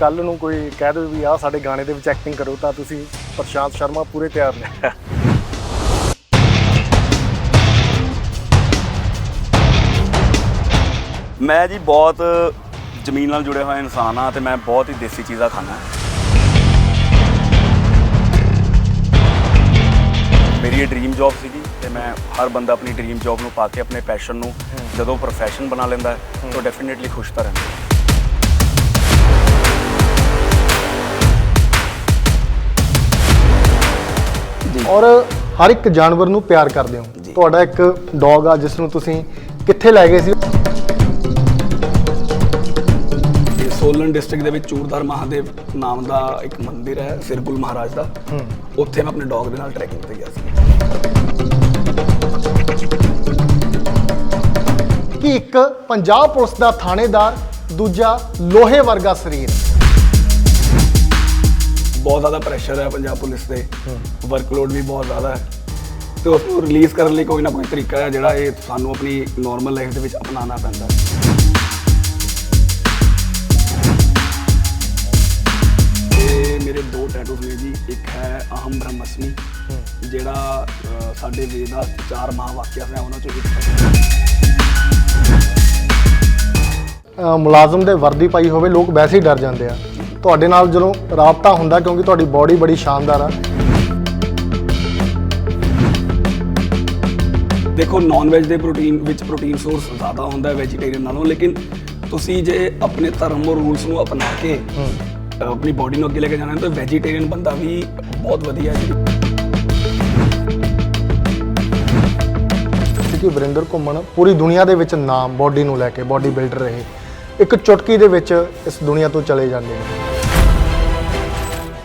ਕੱਲ ਨੂੰ ਕੋਈ ਕਹਿ ਦੇਵੇ ਵੀ ਆਹ ਸਾਡੇ ਗਾਣੇ ਦੇ ਵਿੱਚ ਐਕਟਿੰਗ ਕਰੋ ਤਾਂ ਤੁਸੀਂ ਪ੍ਰਸ਼ਾਂਤ ਸ਼ਰਮਾ ਪੂਰੇ ਤਿਆਰ ਨੇ ਮੈਂ ਜੀ ਬਹੁਤ ਜ਼ਮੀਨ ਨਾਲ ਜੁੜਿਆ ਹੋਇਆ ਇਨਸਾਨ ਆ ਤੇ ਮੈਂ ਬਹੁਤ ਹੀ ਦੇਸੀ ਚੀਜ਼ਾਂ ਖਾਂਦਾ ਮੇਰੀ ਇਹ ਡ੍ਰੀਮ ਜੌਬ ਸੀਗੀ ਤੇ ਮੈਂ ਹਰ ਬੰਦਾ ਆਪਣੀ ਡ੍ਰੀਮ ਜੌਬ ਨੂੰ ਪਾ ਕੇ ਆਪਣੇ ਪੈਸ਼ਨ ਨੂੰ ਜਦੋਂ ਪ੍ਰੋਫੈਸ਼ਨ ਬਣਾ ਲੈਂਦਾ ਹੈ, ਤਾਂ ਡੈਫੀਨਿਟਲੀ ਖੁਸ਼ ਤਾਂ ਰਹਿੰਦਾ ਹੈ। ਔਰ ਹਰ ਇੱਕ ਜਾਨਵਰ ਨੂੰ ਪਿਆਰ ਕਰਦੇ ਹੋ। ਤੁਹਾਡਾ ਇੱਕ ਡੌਗ ਆ ਜਿਸ ਨੂੰ ਤੁਸੀਂ ਕਿੱਥੇ ਲੈ ਗਏ ਸੀ? ਤੇ ਸੋਲਨ ਡਿਸਟ੍ਰਿਕਟ ਦੇ ਵਿੱਚ ਚੂਰਦਾਰ ਮਹਾਦੇਵ ਨਾਮ ਦਾ ਇੱਕ ਮੰਦਿਰ ਹੈ ਸਿਰਗੁਲ ਮਹਾਰਾਜ ਦਾ। ਉੱਥੇ ਮੈਂ ਆਪਣੇ ਡੌਗ ਦੇ ਨਾਲ ਟਰੈਕਿੰਗ ਤੇ ਗਿਆ ਸੀ। ਕਿ ਇੱਕ ਪੰਜਾਬ ਪੁਲਿਸ ਦਾ ਥਾਣੇਦਾਰ ਦੂਜਾ ਲੋਹੇ ਵਰਗਾ ਸਰੀਰ? ਬਹੁਤ ਜ਼ਿਆਦਾ ਪ੍ਰੈਸ਼ਰ ਹੈ ਪੰਜਾਬ ਪੁਲਿਸ ਤੇ। ਵਰਕਲੋਡ ਵੀ ਬਹੁਤ ਜ਼ਿਆਦਾ ਹੈ। ਤੇ ਉਸ ਨੂੰ ਰਿਲੀਜ਼ ਕਰਨ ਲਈ ਕੋਈ ਨਾ ਕੋਈ ਤਰੀਕਾ ਹੈ ਜਿਹੜਾ ਇਹ ਸਾਨੂੰ ਆਪਣੀ ਨਾਰਮਲ ਲਾਈਫ ਦੇ ਵਿੱਚ ਅਪਣਾਉਣਾ ਪੈਂਦਾ ਹੈ। ਤੇ ਮੇਰੇ ਦੋ ਟੈਟੂਸ ਨੇ ਜੀ। ਇੱਕ ਹੈ ਅਹਮ ਬ੍ਰਹਮਸਮੀ ਜਿਹੜਾ ਸਾਡੇ ਵੇਦ ਦਾ ਚਾਰ ਮਹਾਵਾਕਿਆ ਹੈ ਉਹਨਾਂ ਚੋਂ ਇੱਕ ਹੈ। ਮੁਲਾਜ਼ਮ ਦੇ ਵਰਦੀ ਪਾਈ ਹੋਵੇ ਲੋਕ ਵੈਸੇ ਹੀ ਡਰ ਜਾਂਦੇ ਆ। ਤੁਹਾਡੇ ਨਾਲ ਜਦੋਂ ਰਾਬਤਾ ਹੁੰਦਾ ਕਿਉਂਕਿ ਤੁਹਾਡੀ ਬਾਡੀ ਬੜੀ ਸ਼ਾਨਦਾਰ ਆ। ਦੇਖੋ ਨਾਨ ਵੈਜ ਦੇ ਪ੍ਰੋਟੀਨ ਵਿੱਚ ਪ੍ਰੋਟੀਨ ਸੋਰਸ ਜ਼ਿਆਦਾ ਹੁੰਦਾ ਹੈ ਵੈਜੀਟੇਰੀਅਨ ਨਾਲੋਂ ਲੇਕਿਨ ਤੁਸੀਂ ਜੇ ਆਪਣੇ ਧਰਮ ਰੂਲਸ ਨੂੰ ਅਪਣਾ ਕੇ ਆਪਣੀ ਬਾਡੀ ਨੂੰ ਅੱਗੇ ਲੈ ਕੇ ਜਾਣਾ ਹੈ ਤਾਂ ਵੈਜੀਟੇਰੀਅਨ ਬੰਦਾ ਵੀ ਬਹੁਤ ਵਧੀਆ ਹੈ। ਜੀ ਕਿਉਂਕਿ ਵਰਿੰਦਰ ਘੁੰਮਣ ਪੂਰੀ ਦੁਨੀਆ ਦੇ ਵਿੱਚ ਨਾਮ ਬਾਡੀ ਨੂੰ ਲੈ ਕੇ ਬਾਡੀ ਬਿਲਡਰ ਰਹੇ। ਇੱਕ ਚੁਟਕੀ ਦੇ ਵਿੱਚ ਇਸ ਦੁਨੀਆ ਤੋਂ ਚਲੇ ਜਾਂਦੇ ਨੇ।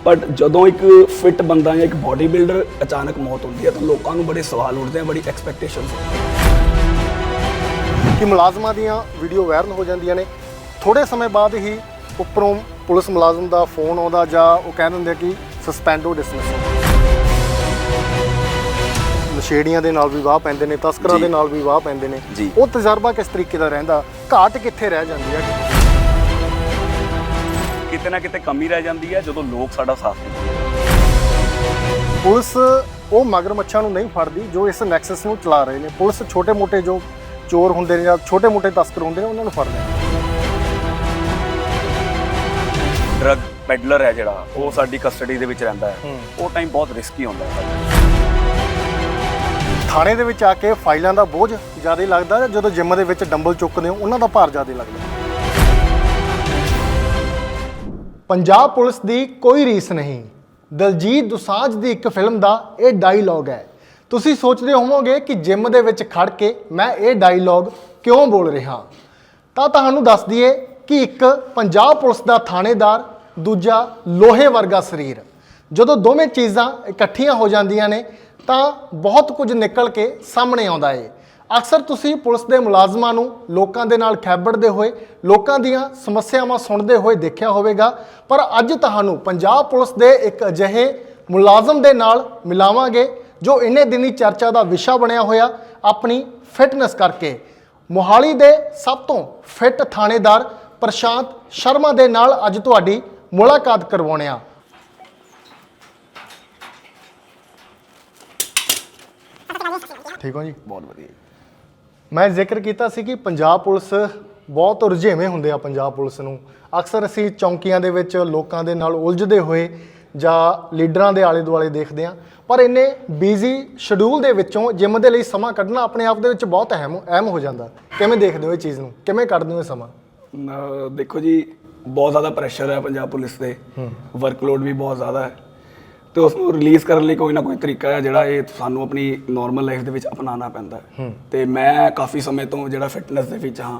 ਬਟ ਜਦੋਂ ਇੱਕ ਫਿਟ ਬੰਦਾ ਜਾਂ ਇੱਕ ਬਾਡੀ ਬਿਲਡਰ ਅਚਾਨਕ ਮੌਤ ਹੁੰਦੀ ਹੈ ਤਾਂ ਲੋਕਾਂ ਨੂੰ ਬੜੇ ਸਵਾਲ ਉੱਠਦੇ ਆ ਬੜੀ ਐਕਸਪੈਕਟੇਸ਼ਨਸ ਕਿ ਮੁਲਾਜ਼ਮਾਂ ਦੀਆਂ ਵੀਡੀਓ ਵਾਇਰਲ ਹੋ ਜਾਂਦੀਆਂ ਨੇ। ਥੋੜੇ ਸਮੇਂ ਬਾਅਦ ਹੀ ਉੱਪਰੋਂ ਪੁਲਿਸ ਮੁਲਾਜ਼ਮ ਦਾ ਫੋਨ ਆਉਂਦਾ ਜਾਂ ਉਹ ਕਹਿ ਦਿੰਦੇ ਕਿ ਸਸਪੈਂਡੋ ਡਿਸਮਿਸ ਨਸ਼ੇੜੀਆਂ ਦੇ ਨਾਲ ਵੀ ਵਾਹ ਪੈਂਦੇ ਨੇ ਤਸਕਰਾਂ। ਦੇ ਨਾਲ ਵੀ ਵਾਹ ਪੈਂਦੇ ਨੇ। ਉਹ ਤਜਰਬਾ ਕਿਸ ਤਰੀਕੇ ਦਾ ਰਹਿੰਦਾ? ਘਾਟ ਕਿੱਥੇ ਰਹਿ ਜਾਂਦੀ ਹੈ? ਕਿਤੇ ਨਾ ਕਿਤੇ ਕਮੀ ਰਹਿ ਜਾਂਦੀ ਹੈ ਜਦੋਂ ਲੋਕ ਸਾਡਾ ਸਾਥ ਦਿੰਦੇ ਪੁਲਿਸ ਉਹ ਮਗਰਮੱਛਾਂ ਨੂੰ ਨਹੀਂ ਫੜਦੀ ਜੋ ਇਸ ਨੈਕਸਸ ਨੂੰ ਚਲਾ ਰਹੇ ਨੇ। ਪੁਲਿਸ ਛੋਟੇ-ਮੋਟੇ ਜੋ ਚੋਰ ਹੁੰਦੇ ਨੇ ਜਾਂ ਛੋਟੇ-ਮੋਟੇ ਤਸਕਰ ਹੁੰਦੇ ਨੇ ਉਹਨਾਂ ਨੂੰ ਫੜਦੇ ਨੇ। ਡਰਗ ਪੈਡਲਰ ਹੈ ਜਿਹੜਾ ਉਹ ਸਾਡੀ ਕਸਟਡੀ ਦੇ ਵਿੱਚ ਰਹਿੰਦਾ ਹੈ। ਹੂੰ। ਉਹ ਟਾਈਮ ਬਹੁਤ ਰਿਸਕੀ ਹੁੰਦਾ ਹੈ। ਥਾਣੇ ਦੇ ਵਿੱਚ ਆ ਕੇ ਫਾਈਲਾਂ ਦਾ ਬੋਝ ਜ਼ਿਆਦਾ ਲੱਗਦਾ ਜਦੋਂ ਜਿਮ ਦੇ ਵਿੱਚ ਡੰਬਲ ਚੁੱਕਦੇ ਹੋ, ਉਹਨਾਂ ਦਾ ਭਾਰ ਜ਼ਿਆਦਾ ਲੱਗਦਾ ਪੰਜਾਬ ਪੁਲਿਸ ਦੀ ਕੋਈ ਰੀਸ ਨਹੀਂ। ਦਲਜੀਤ ਦੁਸਾਂਝ ਦੀ ਇੱਕ ਫਿਲਮ ਦਾ ਇਹ ਡਾਇਲੌਗ ਹੈ। ਤੁਸੀਂ ਸੋਚਦੇ ਹੋਵੋਗੇ ਕਿ ਜਿਮ ਦੇ ਵਿੱਚ ਖੜ ਕੇ ਮੈਂ ਇਹ ਡਾਇਲੌਗ ਕਿਉਂ ਬੋਲ ਰਿਹਾ? ਤਾਂ ਤੁਹਾਨੂੰ ਦੱਸ ਦਈਏ ਕਿ ਇੱਕ ਪੰਜਾਬ ਪੁਲਿਸ ਦਾ ਥਾਣੇਦਾਰ, ਦੂਜਾ ਲੋਹੇ ਵਰਗਾ ਸਰੀਰ। ਜਦੋਂ ਦੋਵੇਂ ਚੀਜ਼ਾਂ ਇਕੱਠੀਆਂ ਹੋ ਜਾਂਦੀਆਂ ਨੇ ਤਾਂ ਬਹੁਤ ਕੁਝ ਨਿਕਲ ਕੇ ਸਾਹਮਣੇ ਆਉਂਦਾ ਏ। ਅਕਸਰ ਤੁਸੀਂ ਪੁਲਿਸ ਦੇ ਮੁਲਾਜ਼ਮਾਂ ਨੂੰ ਲੋਕਾਂ ਦੇ ਨਾਲ ਖੈਬੜਦੇ ਹੋਏ, ਲੋਕਾਂ ਦੀਆਂ ਸਮੱਸਿਆਵਾਂ ਸੁਣਦੇ ਹੋਏ ਦੇਖਿਆ ਹੋਵੇਗਾ, ਪਰ ਅੱਜ ਤੁਹਾਨੂੰ ਪੰਜਾਬ ਪੁਲਿਸ ਦੇ ਇੱਕ ਅਜਿਹੇ ਮੁਲਾਜ਼ਮ ਦੇ ਨਾਲ ਮਿਲਾਵਾਂਗੇ, ਜੋ ਇੰਨੇ ਦਿਨੀ ਚਰਚਾ ਦਾ ਵਿਸ਼ਾ ਬਣਿਆ ਹੋਇਆ ਆਪਣੀ ਫਿਟਨੈਸ ਕਰਕੇ। ਮੋਹਾਲੀ ਦੇ ਸਭ ਤੋਂ ਫਿੱਟ ਥਾਣੇਦਾਰ ਪ੍ਰਸ਼ਾਂਤ ਸ਼ਰਮਾ ਦੇ ਨਾਲ ਅੱਜ ਤੁਹਾਡੀ ਮੁਲਾਕਾਤ ਕਰਵਾਉਣੇ ਆ ਠੀਕ ਹੋ ਜੀ? ਬਹੁਤ ਵਧੀਆ ਮੈਂ ਜ਼ਿਕਰ ਕੀਤਾ ਸੀ ਕਿ ਪੰਜਾਬ ਪੁਲਿਸ ਬਹੁਤ ਰੁਝੇਵੇਂ ਹੁੰਦੇ ਆ ਪੰਜਾਬ ਪੁਲਿਸ ਨੂੰ। ਅਕਸਰ ਅਸੀਂ ਚੌਂਕੀਆਂ ਦੇ ਵਿੱਚ ਲੋਕਾਂ ਦੇ ਨਾਲ ਉਲਝਦੇ ਹੋਏ ਜਾਂ ਲੀਡਰਾਂ ਦੇ ਆਲੇ ਦੁਆਲੇ ਦੇਖਦੇ ਆ ਪਰ ਇੰਨੇ ਬਿਜ਼ੀ ਸ਼ਡਿਊਲ ਦੇ ਵਿੱਚੋਂ ਜਿਮ ਦੇ ਲਈ ਸਮਾਂ ਕੱਢਣਾ ਆਪਣੇ ਆਪ ਦੇ ਵਿੱਚ ਬਹੁਤ ਅਹਿਮ ਅਹਿਮ ਹੋ ਜਾਂਦਾ। ਕਿਵੇਂ ਦੇਖਦੇ ਹੋ ਇਹ ਚੀਜ਼ ਨੂੰ? ਕਿਵੇਂ ਕੱਢਦੇ ਹੋ ਇਹ ਸਮਾਂ? ਦੇਖੋ ਜੀ ਬਹੁਤ ਜ਼ਿਆਦਾ ਪ੍ਰੈਸ਼ਰ ਹੈ ਪੰਜਾਬ ਪੁਲਿਸ ਤੇ। ਵਰਕਲੋਡ ਵੀ ਬਹੁਤ ਜ਼ਿਆਦਾ ਹੈ। ਤੇ ਉਸ ਨੂੰ ਰਿਲੀਜ਼ ਕਰਨ ਲਈ ਕੋਈ ਨਾ ਕੋਈ ਤਰੀਕਾ ਹੈ ਜਿਹੜਾ ਇਹ ਸਾਨੂੰ ਆਪਣੀ ਨਾਰਮਲ ਲਾਈਫ ਦੇ ਵਿੱਚ ਅਪਣਾਉਣਾ ਪੈਂਦਾ ਹੈ। ਤੇ ਮੈਂ ਕਾਫੀ ਸਮੇਂ ਤੋਂ ਜਿਹੜਾ ਫਿਟਨੈਸ ਦੇ ਵਿੱਚ ਹਾਂ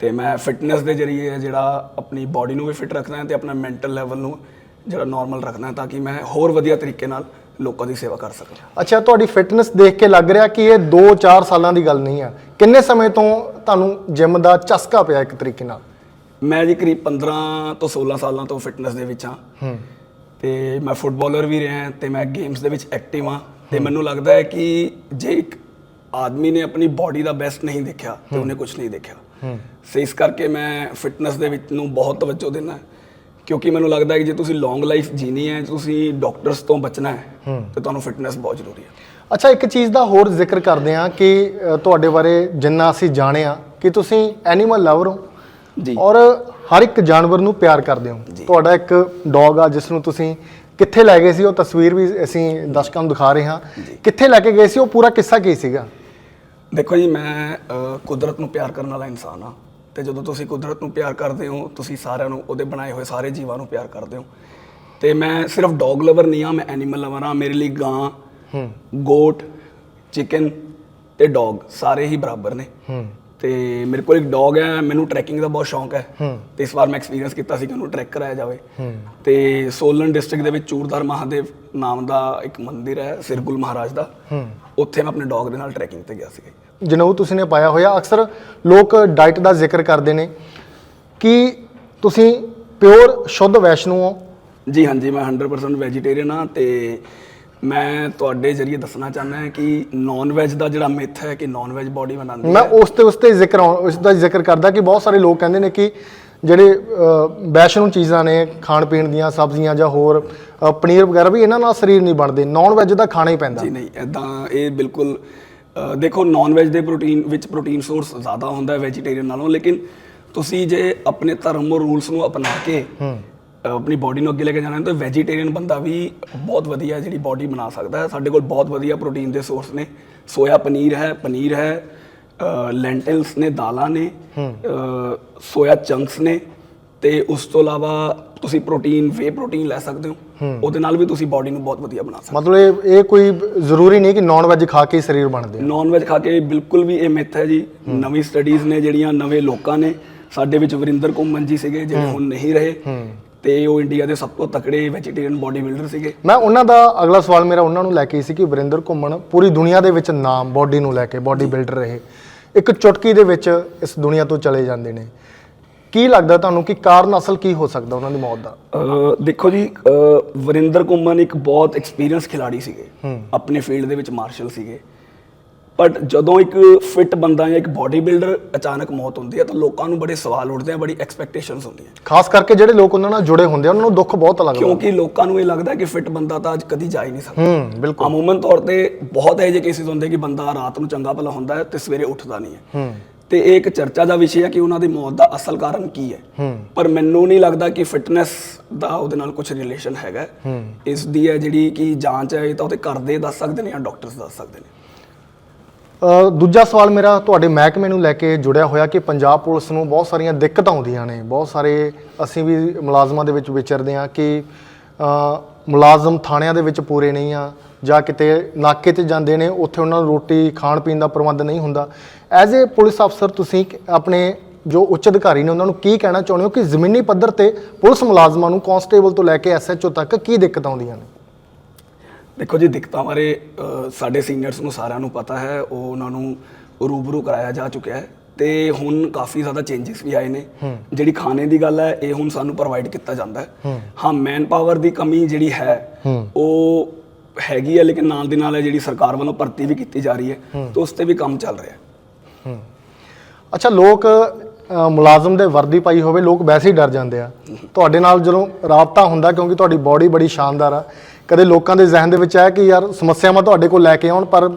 ਤੇ ਮੈਂ ਫਿਟਨੈਸ ਦੇ ਜਰੀਏ ਜਿਹੜਾ ਆਪਣੀ ਬਾਡੀ ਨੂੰ ਵੀ ਫਿਟ ਰੱਖਣਾ ਹੈ ਤੇ ਆਪਣਾ ਮੈਂਟਲ ਲੈਵਲ ਨੂੰ ਜਿਹੜਾ ਨਾਰਮਲ ਰੱਖਣਾ ਹੈ ਤਾਂ ਕਿ ਮੈਂ ਹੋਰ ਵਧੀਆ ਤਰੀਕੇ ਨਾਲ ਲੋਕਾਂ ਦੀ ਸੇਵਾ ਕਰ ਸਕਾਂ। ਅੱਛਾ ਤੁਹਾਡੀ ਫਿਟਨੈਸ ਦੇਖ ਕੇ ਲੱਗ ਰਿਹਾ ਕਿ ਇਹ 2-4 ਸਾਲਾਂ ਦੀ ਗੱਲ ਨਹੀਂ ਆ। ਕਿੰਨੇ ਸਮੇਂ ਤੋਂ ਤੁਹਾਨੂੰ ਜਿਮ ਦਾ ਚਸਕਾ ਪਿਆ ਇੱਕ ਤਰੀਕੇ ਨਾਲ? ਮੈਂ ਜੀ ਕਰੀਬ 15 ਤੋਂ 16 ਸਾਲਾਂ ਤੋਂ ਫਿਟਨੈਸ ਦੇ ਵਿੱਚ ਹਾਂ। ਤੇ ਮੈਂ ਫੁੱਟਬਾਲਰ ਵੀ ਰਿਹਾ ਤੇ ਮੈਂ ਗੇਮਸ ਦੇ ਵਿੱਚ ਐਕਟਿਵ ਹਾਂ ਤੇ ਮੈਨੂੰ ਲੱਗਦਾ ਹੈ ਕਿ ਜੇ ਇੱਕ ਆਦਮੀ ਨੇ ਆਪਣੀ ਬਾਡੀ ਦਾ ਬੈਸਟ ਨਹੀਂ ਦੇਖਿਆ ਤੇ ਉਹਨੇ ਕੁਝ ਨਹੀਂ ਦੇਖਿਆ। ਸੋ ਇਸ ਕਰਕੇ ਮੈਂ ਫਿਟਨੈਸ ਦੇ ਵਿੱਚ ਨੂੰ ਬਹੁਤ ਤਵੱਜੋ ਦਿੰਦਾ ਕਿਉਂਕਿ ਮੈਨੂੰ ਲੱਗਦਾ ਹੈ ਕਿ ਜੇ ਤੁਸੀਂ ਲੌਂਗ ਲਾਈਫ ਜੀਣੀ ਹੈ ਤੁਸੀਂ ਡਾਕਟਰਸ ਤੋਂ ਬਚਣਾ ਹੈ ਤੇ ਤੁਹਾਨੂੰ ਫਿਟਨੈਸ ਬਹੁਤ ਜ਼ਰੂਰੀ ਹੈ। ਅੱਛਾ ਇੱਕ ਚੀਜ਼ ਦਾ ਹੋਰ ਜ਼ਿਕਰ ਕਰਦੇ ਹਾਂ ਕਿ ਅ, ਤੁਹਾਡੇ ਬਾਰੇ ਜਿੰਨਾ ਅਸੀਂ ਜਾਣਿਆ ਕਿ ਤੁਸੀਂ ਐਨੀਮਲ ਲਵਰ ਹੋ। ਜੀ। ਔਰ ਹਰ ਇੱਕ ਜਾਨਵਰ ਨੂੰ ਪਿਆਰ ਕਰਦੇ ਹੋ। ਤੁਹਾਡਾ ਇੱਕ ਡੌਗ ਆ ਜਿਸ ਨੂੰ ਤੁਸੀਂ ਕਿੱਥੇ ਲੈ ਗਏ ਸੀ ਉਹ ਤਸਵੀਰ ਵੀ ਅਸੀਂ ਦਰਸ਼ਕਾਂ ਨੂੰ ਦਿਖਾ ਰਹੇ ਹਾਂ। ਕਿੱਥੇ ਲੈ ਕੇ ਗਏ ਸੀ ਉਹ ਪੂਰਾ ਕਿੱਸਾ ਕੀ ਸੀਗਾ? ਦੇਖੋ ਜੀ ਮੈਂ ਕੁਦਰਤ ਨੂੰ ਪਿਆਰ ਕਰਨ ਵਾਲਾ ਇਨਸਾਨ ਆ ਤੇ ਜਦੋਂ ਤੁਸੀਂ ਕੁਦਰਤ ਨੂੰ ਪਿਆਰ ਕਰਦੇ ਹੋ ਤੁਸੀਂ ਸਾਰਿਆਂ ਨੂੰ ਉਹਦੇ ਬਣਾਏ ਹੋਏ ਸਾਰੇ ਜੀਵਾਂ ਨੂੰ ਪਿਆਰ ਕਰਦੇ ਹੋ। ਤੇ ਮੈਂ ਸਿਰਫ ਡੌਗ ਲਵਰ ਨਹੀਂ ਆ ਮੈਂ ਐਨੀਮਲ ਲਵਰ ਆ ਮੇਰੇ ਲਈ ਗਾਂ ਗੋਟ ਚਿਕਨ ਤੇ ਡੌਗ ਸਾਰੇ ਹੀ ਬਰਾਬਰ ਨੇ। ਤੇ ਮੇਰੇ ਕੋਲ ਇੱਕ ਡੌਗ ਹੈ ਮੈਨੂੰ ਟਰੈਕਿੰਗ ਦਾ ਬਹੁਤ ਸ਼ੌਂਕ ਹੈ। ਤੇ ਇਸ ਵਾਰ ਮੈਂ ਐਕਸਪੀਰੀਅੰਸ ਕੀਤਾ ਸੀ ਕਿ ਉਹਨੂੰ ਟਰੈਕ ਕਰਾਇਆ ਜਾਵੇ। ਤੇ ਸੋਲਨ ਡਿਸਟ੍ਰਿਕਟ ਦੇ ਵਿੱਚ ਚੂਰਦਾਰ ਮਹਾਦੇਵ ਨਾਮ ਦਾ ਇੱਕ ਮੰਦਿਰ ਹੈ ਸਿਰਗੁਲ ਮਹਾਰਾਜ ਦਾ। ਉੱਥੇ ਮੈਂ ਆਪਣੇ ਡੌਗ ਦੇ ਨਾਲ ਟਰੈਕਿੰਗ ਤੇ ਗਿਆ ਸੀ ਜਨਊ ਤੁਸੀਂ ਨੇ ਪਾਇਆ ਹੋਇਆ ਅਕਸਰ ਲੋਕ ਡਾਈਟ ਦਾ ਜ਼ਿਕਰ ਕਰਦੇ ਨੇ ਕਿ ਤੁਸੀਂ ਪਿਓਰ ਸ਼ੁੱਧ ਵੈਸ਼ਨੂ ਹੋ। ਜੀ ਹਾਂਜੀ ਮੈਂ 100% ਵੈਜੀਟੇਰੀਅਨ ਹਾਂ ਤੇ ਮੈਂ ਤੁਹਾਡੇ ਜ਼ਰੀਏ ਦੱਸਣਾ ਚਾਹੁੰਦਾ ਹਾਂ ਕਿ ਨਾਨ ਵੈਜ ਦਾ ਜਿਹੜਾ ਮਿਥ ਹੈ ਕਿ ਨਾਨ ਵੈਜ ਬਾਡੀ ਬਣਾਉਂਦੀ ਮੈਂ ਹੈ। ਉਸ ਤੇ ਉਸ ਤੇ ਜ਼ਿਕਰ ਉਸ ਦਾ ਜ਼ਿਕਰ ਕਰਦਾ ਕਿ ਬਹੁਤ ਸਾਰੇ ਲੋਕ ਕਹਿੰਦੇ ਨੇ ਕਿ ਜਿਹੜੇ ਅ, ਵੈਸ਼ਨੂ ਚੀਜ਼ਾਂ ਨੇ ਖਾਣ ਪੀਣ ਦੀਆਂ ਸਬਜ਼ੀਆਂ ਜਾਂ ਹੋਰ ਅ, ਪਨੀਰ ਵਗੈਰਾ ਵੀ ਇਹਨਾਂ ਨਾਲ ਸਰੀਰ ਨਹੀਂ ਬਣਦੇ। ਨਾਨ ਵੈਜ ਦਾ ਖਾਣਾ ਹੀ ਪੈਂਦਾ। ਜੀ ਨਹੀਂ ਐਦਾਂ ਇਹ ਬਿਲਕੁਲ ਅ, ਦੇਖੋ ਨਾਨ ਵੈਜ ਦੇ ਪ੍ਰੋਟੀਨ ਵਿੱਚ ਪ੍ਰੋਟੀਨ ਸੋਰਸ ਜ਼ਿਆਦਾ ਹੁੰਦਾ ਹੈ ਵੈਜੀਟੇਰੀਅਨ ਨਾਲੋਂ ਲੇਕਿਨ ਤੁਸੀਂ ਜੇ ਆਪਣੇ ਧਰਮ ਔਰ ਰੂਲਸ ਨੂੰ ਅਪਣਾ ਕੇ ਆਪਣੀ ਬਾਡੀ ਨੂੰ ਅੱਗੇ ਲੈ ਕੇ ਜਾਣਾ ਹੈ ਤਾਂ ਵੈਜੀਟੇਰੀਅਨ ਬੰਦਾ ਵੀ ਬਹੁਤ ਵਧੀਆ ਜਿਹੜੀ ਬਾਡੀ ਬਣਾ ਸਕਦਾ ਹੈ। ਸਾਡੇ ਕੋਲ ਬਹੁਤ ਵਧੀਆ ਪ੍ਰੋਟੀਨ ਦੇ ਸੋਰਸ ਨੇ। ਸੋਇਆ ਪਨੀਰ ਹੈ ਪਨੀਰ ਹੈ ਲੈਂਟਿਲਸ ਨੇ ਦਾਲਾਂ ਨੇ ਸੋਇਆ ਚੰਕਸ ਨੇ ਤੇ ਉਸ ਤੋਂ ਇਲਾਵਾ ਤੁਸੀਂ ਪ੍ਰੋਟੀਨ ਵੇ ਪ੍ਰੋਟੀਨ ਲੈ ਸਕਦੇ ਹੋ। ਉਹਦੇ ਨਾਲ ਵੀ ਤੁਸੀਂ ਬਾਡੀ ਨੂੰ ਬਹੁਤ ਵਧੀਆ ਬਣਾ ਸਕਦੇ ਹੋ। ਮਤਲਬ ਇਹ ਇਹ ਕੋਈ ਜ਼ਰੂਰੀ ਨਹੀਂ ਕਿ ਨਾਨ ਵੈਜ ਖਾ ਕੇ ਸਰੀਰ ਬਣਦੇ ਨਾਨ ਵੈਜ ਖਾ ਕੇ ਬਿਲਕੁਲ ਵੀ ਇਹ ਮਿੱਥ ਹੈ ਜੀ। ਨਵੀਂ ਸਟੱਡੀਜ਼ ਨੇ ਜਿਹੜੀਆਂ ਨਵੇਂ ਲੋਕਾਂ ਨੇ। ਸਾਡੇ ਵਿੱਚ ਵਰਿੰਦਰ ਘੁੰਮਨ ਜੀ ਸੀਗੇ ਜਿਹੜੇ ਹੁਣ ਨਹੀਂ ਰਹੇ। ਤੇ ਉਹ ਇੰਡੀਆ ਦੇ ਸਭ ਤੋਂ ਤਕੜੇ ਵੈਜੀਟੇਰੀਅਨ ਬਾਡੀ ਬਿਲਡਰ ਸੀਗੇ। ਮੈਂ ਉਹਨਾਂ ਦਾ ਅਗਲਾ ਸਵਾਲ ਮੇਰਾ ਉਹਨਾਂ ਨੂੰ ਲੈ ਕੇ ਸੀ ਕਿ ਵਰਿੰਦਰ ਘੁੰਮਣ ਪੂਰੀ ਦੁਨੀਆ ਦੇ ਵਿੱਚ ਨਾਮ ਬਾਡੀ ਨੂੰ ਲੈ ਕੇ ਬਾਡੀ ਬਿਲਡਰ ਰਹੇ। ਇੱਕ ਚੁਟਕੀ ਦੇ ਵਿੱਚ ਇਸ ਦੁਨੀਆ ਤੋਂ ਚਲੇ ਜਾਂਦੇ ਨੇ। ਕੀ ਲੱਗਦਾ ਤੁਹਾਨੂੰ ਕਿ ਕਾਰਨ ਅਸਲ ਕੀ ਹੋ ਸਕਦਾ ਉਹਨਾਂ ਦੀ ਮੌਤ ਦਾ? ਅਹ ਦੇਖੋ ਜੀ ਅਹ ਵਰਿੰਦਰ ਘੁੰਮਨ ਇੱਕ ਬਹੁਤ ਐਕਸਪੀਰੀਅੰਸ ਖਿਲਾੜੀ ਸੀਗੇ। ਆਪਣੇ ਫੀਲਡ ਦੇ ਵਿੱਚ ਮਾਰਸ਼ਲ ਸੀਗੇ। ਬਟ ਜਦੋਂ ਇੱਕ ਫਿਟ ਬੰਦਾ ਜਾਂ ਇੱਕ ਬਾਡੀ ਬਿਲਡਰ ਅਚਾਨਕ ਮੌਤ ਹੁੰਦੀ ਹੈ ਤਾਂ ਲੋਕਾਂ ਨੂੰ ਬੜੇ ਸਵਾਲ ਉੱਠਦੇ ਆ ਬੜੀ ਐਕਸਪੈਕਟੇਸ਼ਨਸ ਹੁੰਦੀਆਂ। ਖਾਸ ਕਰਕੇ ਜਿਹੜੇ ਲੋਕ ਉਹਨਾਂ ਨਾਲ ਜੁੜੇ ਹੁੰਦੇ ਆ ਉਹਨਾਂ ਨੂੰ ਦੁੱਖ ਬਹੁਤ ਲੱਗਦਾ। ਕਿਉਂਕਿ ਲੋਕਾਂ ਨੂੰ ਇਹ ਲੱਗਦਾ ਕਿ ਫਿਟ ਬੰਦਾ ਤਾਂ ਅੱਜ ਕਦੀ ਜਾ ਹੀ ਨਹੀਂ ਸਕਦਾ। ਹੂੰ ਬਿਲਕੁਲ। ਅਮੂਮਨ ਤੌਰ ਤੇ ਬਹੁਤ ਇਹੋ ਜਿਹੇ ਕੇਸਿਸ ਹੁੰਦੇ ਕਿ ਬੰਦਾ ਰਾਤ ਨੂੰ ਚੰਗਾ ਭਲਾ ਹੁੰਦਾ ਹੈ ਤੇ ਸਵੇਰੇ ਉੱਠਦਾ ਨਹੀਂ ਹੈ। ਤੇ ਇਹ ਇੱਕ ਚਰਚਾ ਦਾ ਵਿਸ਼ੇ ਹੈ ਕਿ ਉਹਨਾਂ ਦੀ ਮੌਤ ਦਾ ਅਸਲ ਕਾਰਨ ਕੀ ਹੈ। ਪਰ ਮੈਨੂੰ ਨਹੀਂ ਲੱਗਦਾ ਕਿ ਫਿਟਨੈਸ ਦਾ ਉਹਦੇ ਨਾਲ ਕੁਝ ਰਿਲੇਸ਼ਨ ਹੈਗਾ। ਇਸ ਦੀ ਹੈ ਜਿਹੜੀ ਕਿ ਜਾਂਚ ਹੈ ਇਹ ਤਾਂ ਉਹਦੇ ਘਰ ਦੇ ਦੱਸ ਸਕਦੇ ਨੇ ਜਾਂ ਡਾਕਟਰਸ ਦੱਸ ਸਕਦੇ ਨੇ। ਦੂਜਾ ਸਵਾਲ ਮੇਰਾ ਤੁਹਾਡੇ ਮਹਿਕਮੇ ਨੂੰ ਲੈ ਕੇ ਜੁੜਿਆ ਹੋਇਆ ਕਿ ਪੰਜਾਬ ਪੁਲਿਸ ਨੂੰ ਬਹੁਤ ਸਾਰੀਆਂ ਦਿੱਕਤਾਂ ਆਉਂਦੀਆਂ ਨੇ। ਬਹੁਤ ਸਾਰੇ ਅਸੀਂ ਵੀ ਮੁਲਾਜ਼ਮਾਂ ਦੇ ਵਿੱਚ ਵਿਚਰਦੇ ਹਾਂ ਕਿ ਮੁਲਾਜ਼ਮ ਥਾਣਿਆਂ ਦੇ ਵਿੱਚ ਪੂਰੇ ਨਹੀਂ ਆ ਜਾਂ ਕਿਤੇ ਨਾਕੇ ਤੇ ਜਾਂਦੇ ਨੇ, ਉੱਥੇ ਉਹਨਾਂ ਨੂੰ ਰੋਟੀ, ਖਾਣ ਪੀਣ ਦਾ ਪ੍ਰਬੰਧ ਨਹੀਂ ਹੁੰਦਾ। ਐਜ਼ ਏ ਪੁਲਿਸ ਅਫਸਰ ਤੁਸੀਂ ਆਪਣੇ ਜੋ ਉੱਚ ਅਧਿਕਾਰੀ ਨੇ ਉਹਨਾਂ ਨੂੰ ਕੀ ਕਹਿਣਾ ਚਾਹੁੰਦੇ ਹੋ ਕਿ ਜ਼ਮੀਨੀ ਪੱਧਰ ਤੇ ਪੁਲਿਸ ਮੁਲਾਜ਼ਮਾਂ ਨੂੰ ਕਾਂਸਟੇਬਲ ਤੋਂ ਲੈ ਕੇ ਐਸਐਚਓ ਤੱਕ ਕੀ ਦਿੱਕਤਾਂ ਆਉਂਦੀਆਂ ਨੇ? ਦੇਖੋ ਜੀ ਦਿੱਕਤਾਂ ਬਾਰੇ ਅ, ਸਾਡੇ ਸੀਨੀਅਰਸ ਨੂੰ ਸਾਰਿਆਂ ਨੂੰ ਪਤਾ ਹੈ ਉਹ ਉਹਨਾਂ ਨੂੰ ਰੂਬਰੂ ਕਰਾਇਆ ਜਾ ਚੁੱਕਿਆ ਹੈ ਤੇ ਹੁਣ ਕਾਫੀ ਜ਼ਿਆਦਾ ਚੇਂਜਸ ਵੀ ਆਏ ਨੇ। ਜਿਹੜੀ ਖਾਣੇ ਦੀ ਗੱਲ ਹੈ ਇਹ ਹੁਣ ਸਾਨੂੰ ਪ੍ਰੋਵਾਈਡ ਕੀਤਾ ਜਾਂਦਾ ਹੈ। ਹਾਂ। ਮੈਨ ਪਾਵਰ ਦੀ ਕਮੀ ਜਿਹੜੀ ਹੈ ਉਹ ਹੈਗੀ ਹੈ ਲੇਕਿਨ ਨਾਲ ਦੀ ਨਾਲ ਹੈ ਜਿਹੜੀ ਸਰਕਾਰ ਵੱਲੋਂ ਭਰਤੀ ਵੀ ਕੀਤੀ ਜਾ ਰਹੀ ਹੈ ਤੇ ਉਸ ਤੇ ਵੀ ਕੰਮ ਚੱਲ ਰਿਹਾ ਹੈ। ਅੱਛਾ ਲੋਕ ਅ, ਮੁਲਾਜ਼ਮ ਦੇ ਵਰਦੀ ਪਾਈ ਹੋਵੇ ਲੋਕ ਵੈਸੇ ਹੀ ਡਰ ਜਾਂਦੇ ਆ। ਤੁਹਾਡੇ ਨਾਲ ਜਦੋਂ ਰਾਬਤਾ ਹੁੰਦਾ ਕਿਉਂਕਿ ਤੁਹਾਡੀ ਬਾਡੀ ਬੜੀ ਸ਼ਾਨਦਾਰ ਆ ਕਦੇ ਲੋਕਾਂ ਦੇ ਜ਼ਿਹਨ ਦੇ ਵਿੱਚ ਆਇਆ ਕਿ ਯਾਰ ਸਮੱਸਿਆਵਾਂ ਤੁਹਾਡੇ ਕੋਲ ਲੈ ਕੇ ਆਉਣ ਪਰ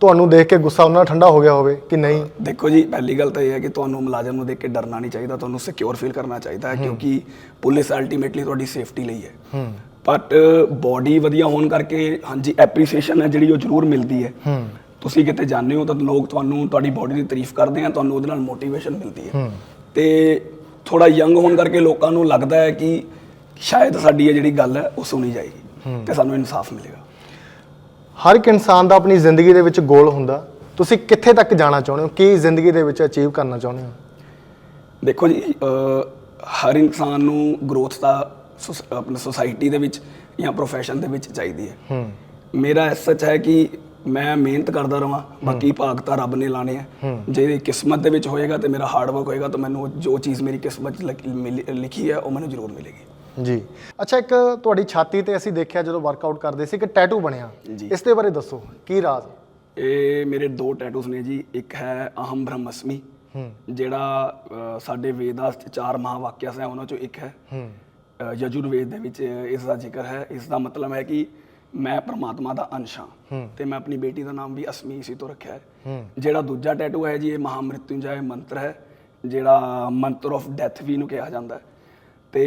ਤੁਹਾਨੂੰ ਦੇਖ ਕੇ ਗੁੱਸਾ ਉਹਨਾਂ ਦਾ ਠੰਡਾ ਹੋ ਗਿਆ ਹੋਵੇ ਕਿ ਨਹੀਂ? ਦੇਖੋ ਜੀ ਪਹਿਲੀ ਗੱਲ ਤਾਂ ਇਹ ਹੈ ਕਿ ਤੁਹਾਨੂੰ ਮੁਲਾਜ਼ਮ ਨੂੰ ਦੇਖ ਕੇ ਡਰਨਾ ਨਹੀਂ ਚਾਹੀਦਾ ਤੁਹਾਨੂੰ ਸਿਕਿਉਰ ਫੀਲ ਕਰਨਾ ਚਾਹੀਦਾ ਹੈ ਕਿਉਂਕਿ ਪੁਲਿਸ ਅਲਟੀਮੇਟਲੀ ਤੁਹਾਡੀ ਸੇਫਟੀ ਲਈ ਹੈ। ਬਟ ਬਾਡੀ ਵਧੀਆ ਹੋਣ ਕਰਕੇ ਹਾਂਜੀ ਐਪਰੀਸੀਏਸ਼ਨ ਹੈ ਜਿਹੜੀ ਉਹ ਜ਼ਰੂਰ ਮਿਲਦੀ ਹੈ। ਤੁਸੀਂ ਕਿਤੇ ਜਾਂਦੇ ਹੋ ਤਾਂ ਲੋਕ ਤੁਹਾਨੂੰ ਤੁਹਾਡੀ ਬਾਡੀ ਦੀ ਤਾਰੀਫ ਕਰਦੇ ਆ ਤੁਹਾਨੂੰ ਉਹਦੇ ਨਾਲ ਮੋਟੀਵੇਸ਼ਨ ਮਿਲਦੀ ਹੈ। ਤੇ ਥੋੜਾ ਯੰਗ ਹੋਣ ਕਰਕੇ ਲੋਕਾਂ ਨੂੰ ਲੱਗਦਾ ਹੈ ਕਿ ਸ਼ਾਇਦ ਸਾਡੀ ਇਹ ਜਿਹੜੀ ਗੱਲ ਹੈ ਉਹ ਸੁਣੀ ਜਾਏਗੀ। ਤੇ ਸਾਨੂੰ ਇਨਸਾਫ ਮਿਲੇਗਾ। ਹਰ ਇੱਕ ਇਨਸਾਨ ਦਾ ਆਪਣੀ ਜ਼ਿੰਦਗੀ ਦੇ ਵਿੱਚ ਗੋਲ ਹੁੰਦਾ। ਤੁਸੀਂ ਕਿੱਥੇ ਤੱਕ ਜਾਣਾ ਚਾਹੁੰਦੇ ਹੋ? ਕੀ ਜ਼ਿੰਦਗੀ ਦੇ ਵਿੱਚ ਅਚੀਵ ਕਰਨਾ ਚਾਹੁੰਦੇ ਹੋ? ਦੇਖੋ ਜੀ ਹਰ ਇਨਸਾਨ ਨੂੰ ਗਰੋਥ ਦਾ ਆਪਣੀ ਸੋਸਾਇਟੀ ਦੇ ਵਿੱਚ ਜਾਂ ਪ੍ਰੋਫੈਸ਼ਨ ਦੇ ਵਿੱਚ ਚਾਹੀਦੀ ਹੈ। ਮੇਰਾ ਐਸ ਸੱਚ ਹੈ ਕਿ ਮੈਂ ਮਿਹਨਤ ਕਰਦਾ ਰਵਾਂ ਬਾਕੀ ਭਾਗ ਤਾਂ ਰੱਬ ਨੇ ਲਾਣੇ ਆ। ਜੇ ਕਿਸਮਤ ਦੇ ਵਿੱਚ ਹੋਏਗਾ ਤੇ ਮੇਰਾ ਹਾਰਡ ਵਰਕ ਹੋਏਗਾ ਤਾਂ ਮੈਨੂੰ ਜੋ ਚੀਜ਼ ਮੇਰੀ ਕਿਸਮਤ ਲਿਖੀ ਹੈ ਉਹ ਮੈਨੂੰ ਜ਼ਰੂਰ ਮਿਲੇਗੀ। ਜੀ। ਅੱਛਾ ਇੱਕ ਤੁਹਾਡੀ ਛਾਤੀ ਤੇ ਅਸੀਂ ਦੇਖਿਆ ਜਦੋਂ ਵਰਕਆਊਟ ਕਰਦੇ ਸੀ ਕਿ ਟੈਟੂ ਬਣਿਆ। ਜੀ। ਇਸ ਦੇ ਬਾਰੇ ਦੱਸੋ ਕੀ ਰਾਜ਼? ਇਹ ਮੇਰੇ ਦੋ ਟੈਟੂਸ ਨੇ ਜੀ। ਇੱਕ ਹੈ ਅਹਮ ਬ੍ਰਹਮਸਮੀ ਜਿਹੜਾ ਸਾਡੇ ਵੇਦਾਸ ਚ ਚਾਰ ਮਹਾਵਾਕਿਆਸ ਹੈ ਉਹਨਾਂ ਚੋਂ ਇੱਕ ਹੈ। ਅ, ਯਜੁਰਵੇਦ ਦੇ ਵਿੱਚ ਇਸ ਦਾ ਜ਼ਿਕਰ ਹੈ। ਇਸ ਦਾ ਮਤਲਬ ਹੈ ਕਿ ਮੈਂ ਪ੍ਰਮਾਤਮਾ ਦਾ ਅੰਸ਼ ਹਾਂ। ਤੇ ਮੈਂ ਆਪਣੀ ਬੇਟੀ ਦਾ ਨਾਮ ਵੀ ਅਸਮੀ ਇਸੇ ਤੋਂ ਰੱਖਿਆ ਹੈ। ਜਿਹੜਾ ਦੂਜਾ ਟੈਟੂ ਹੈ ਜੀ ਇਹ ਮਹਾਮ੍ਰਿਤਯੁੰਜਯ ਮੰਤਰ ਹੈ ਜਿਹੜਾ ਮੰਤਰ ਆਫ ਡੈਥ ਵੀ ਇਹਨੂੰ ਕਿਹਾ ਜਾਂਦਾ ਹੈ। ਤੇ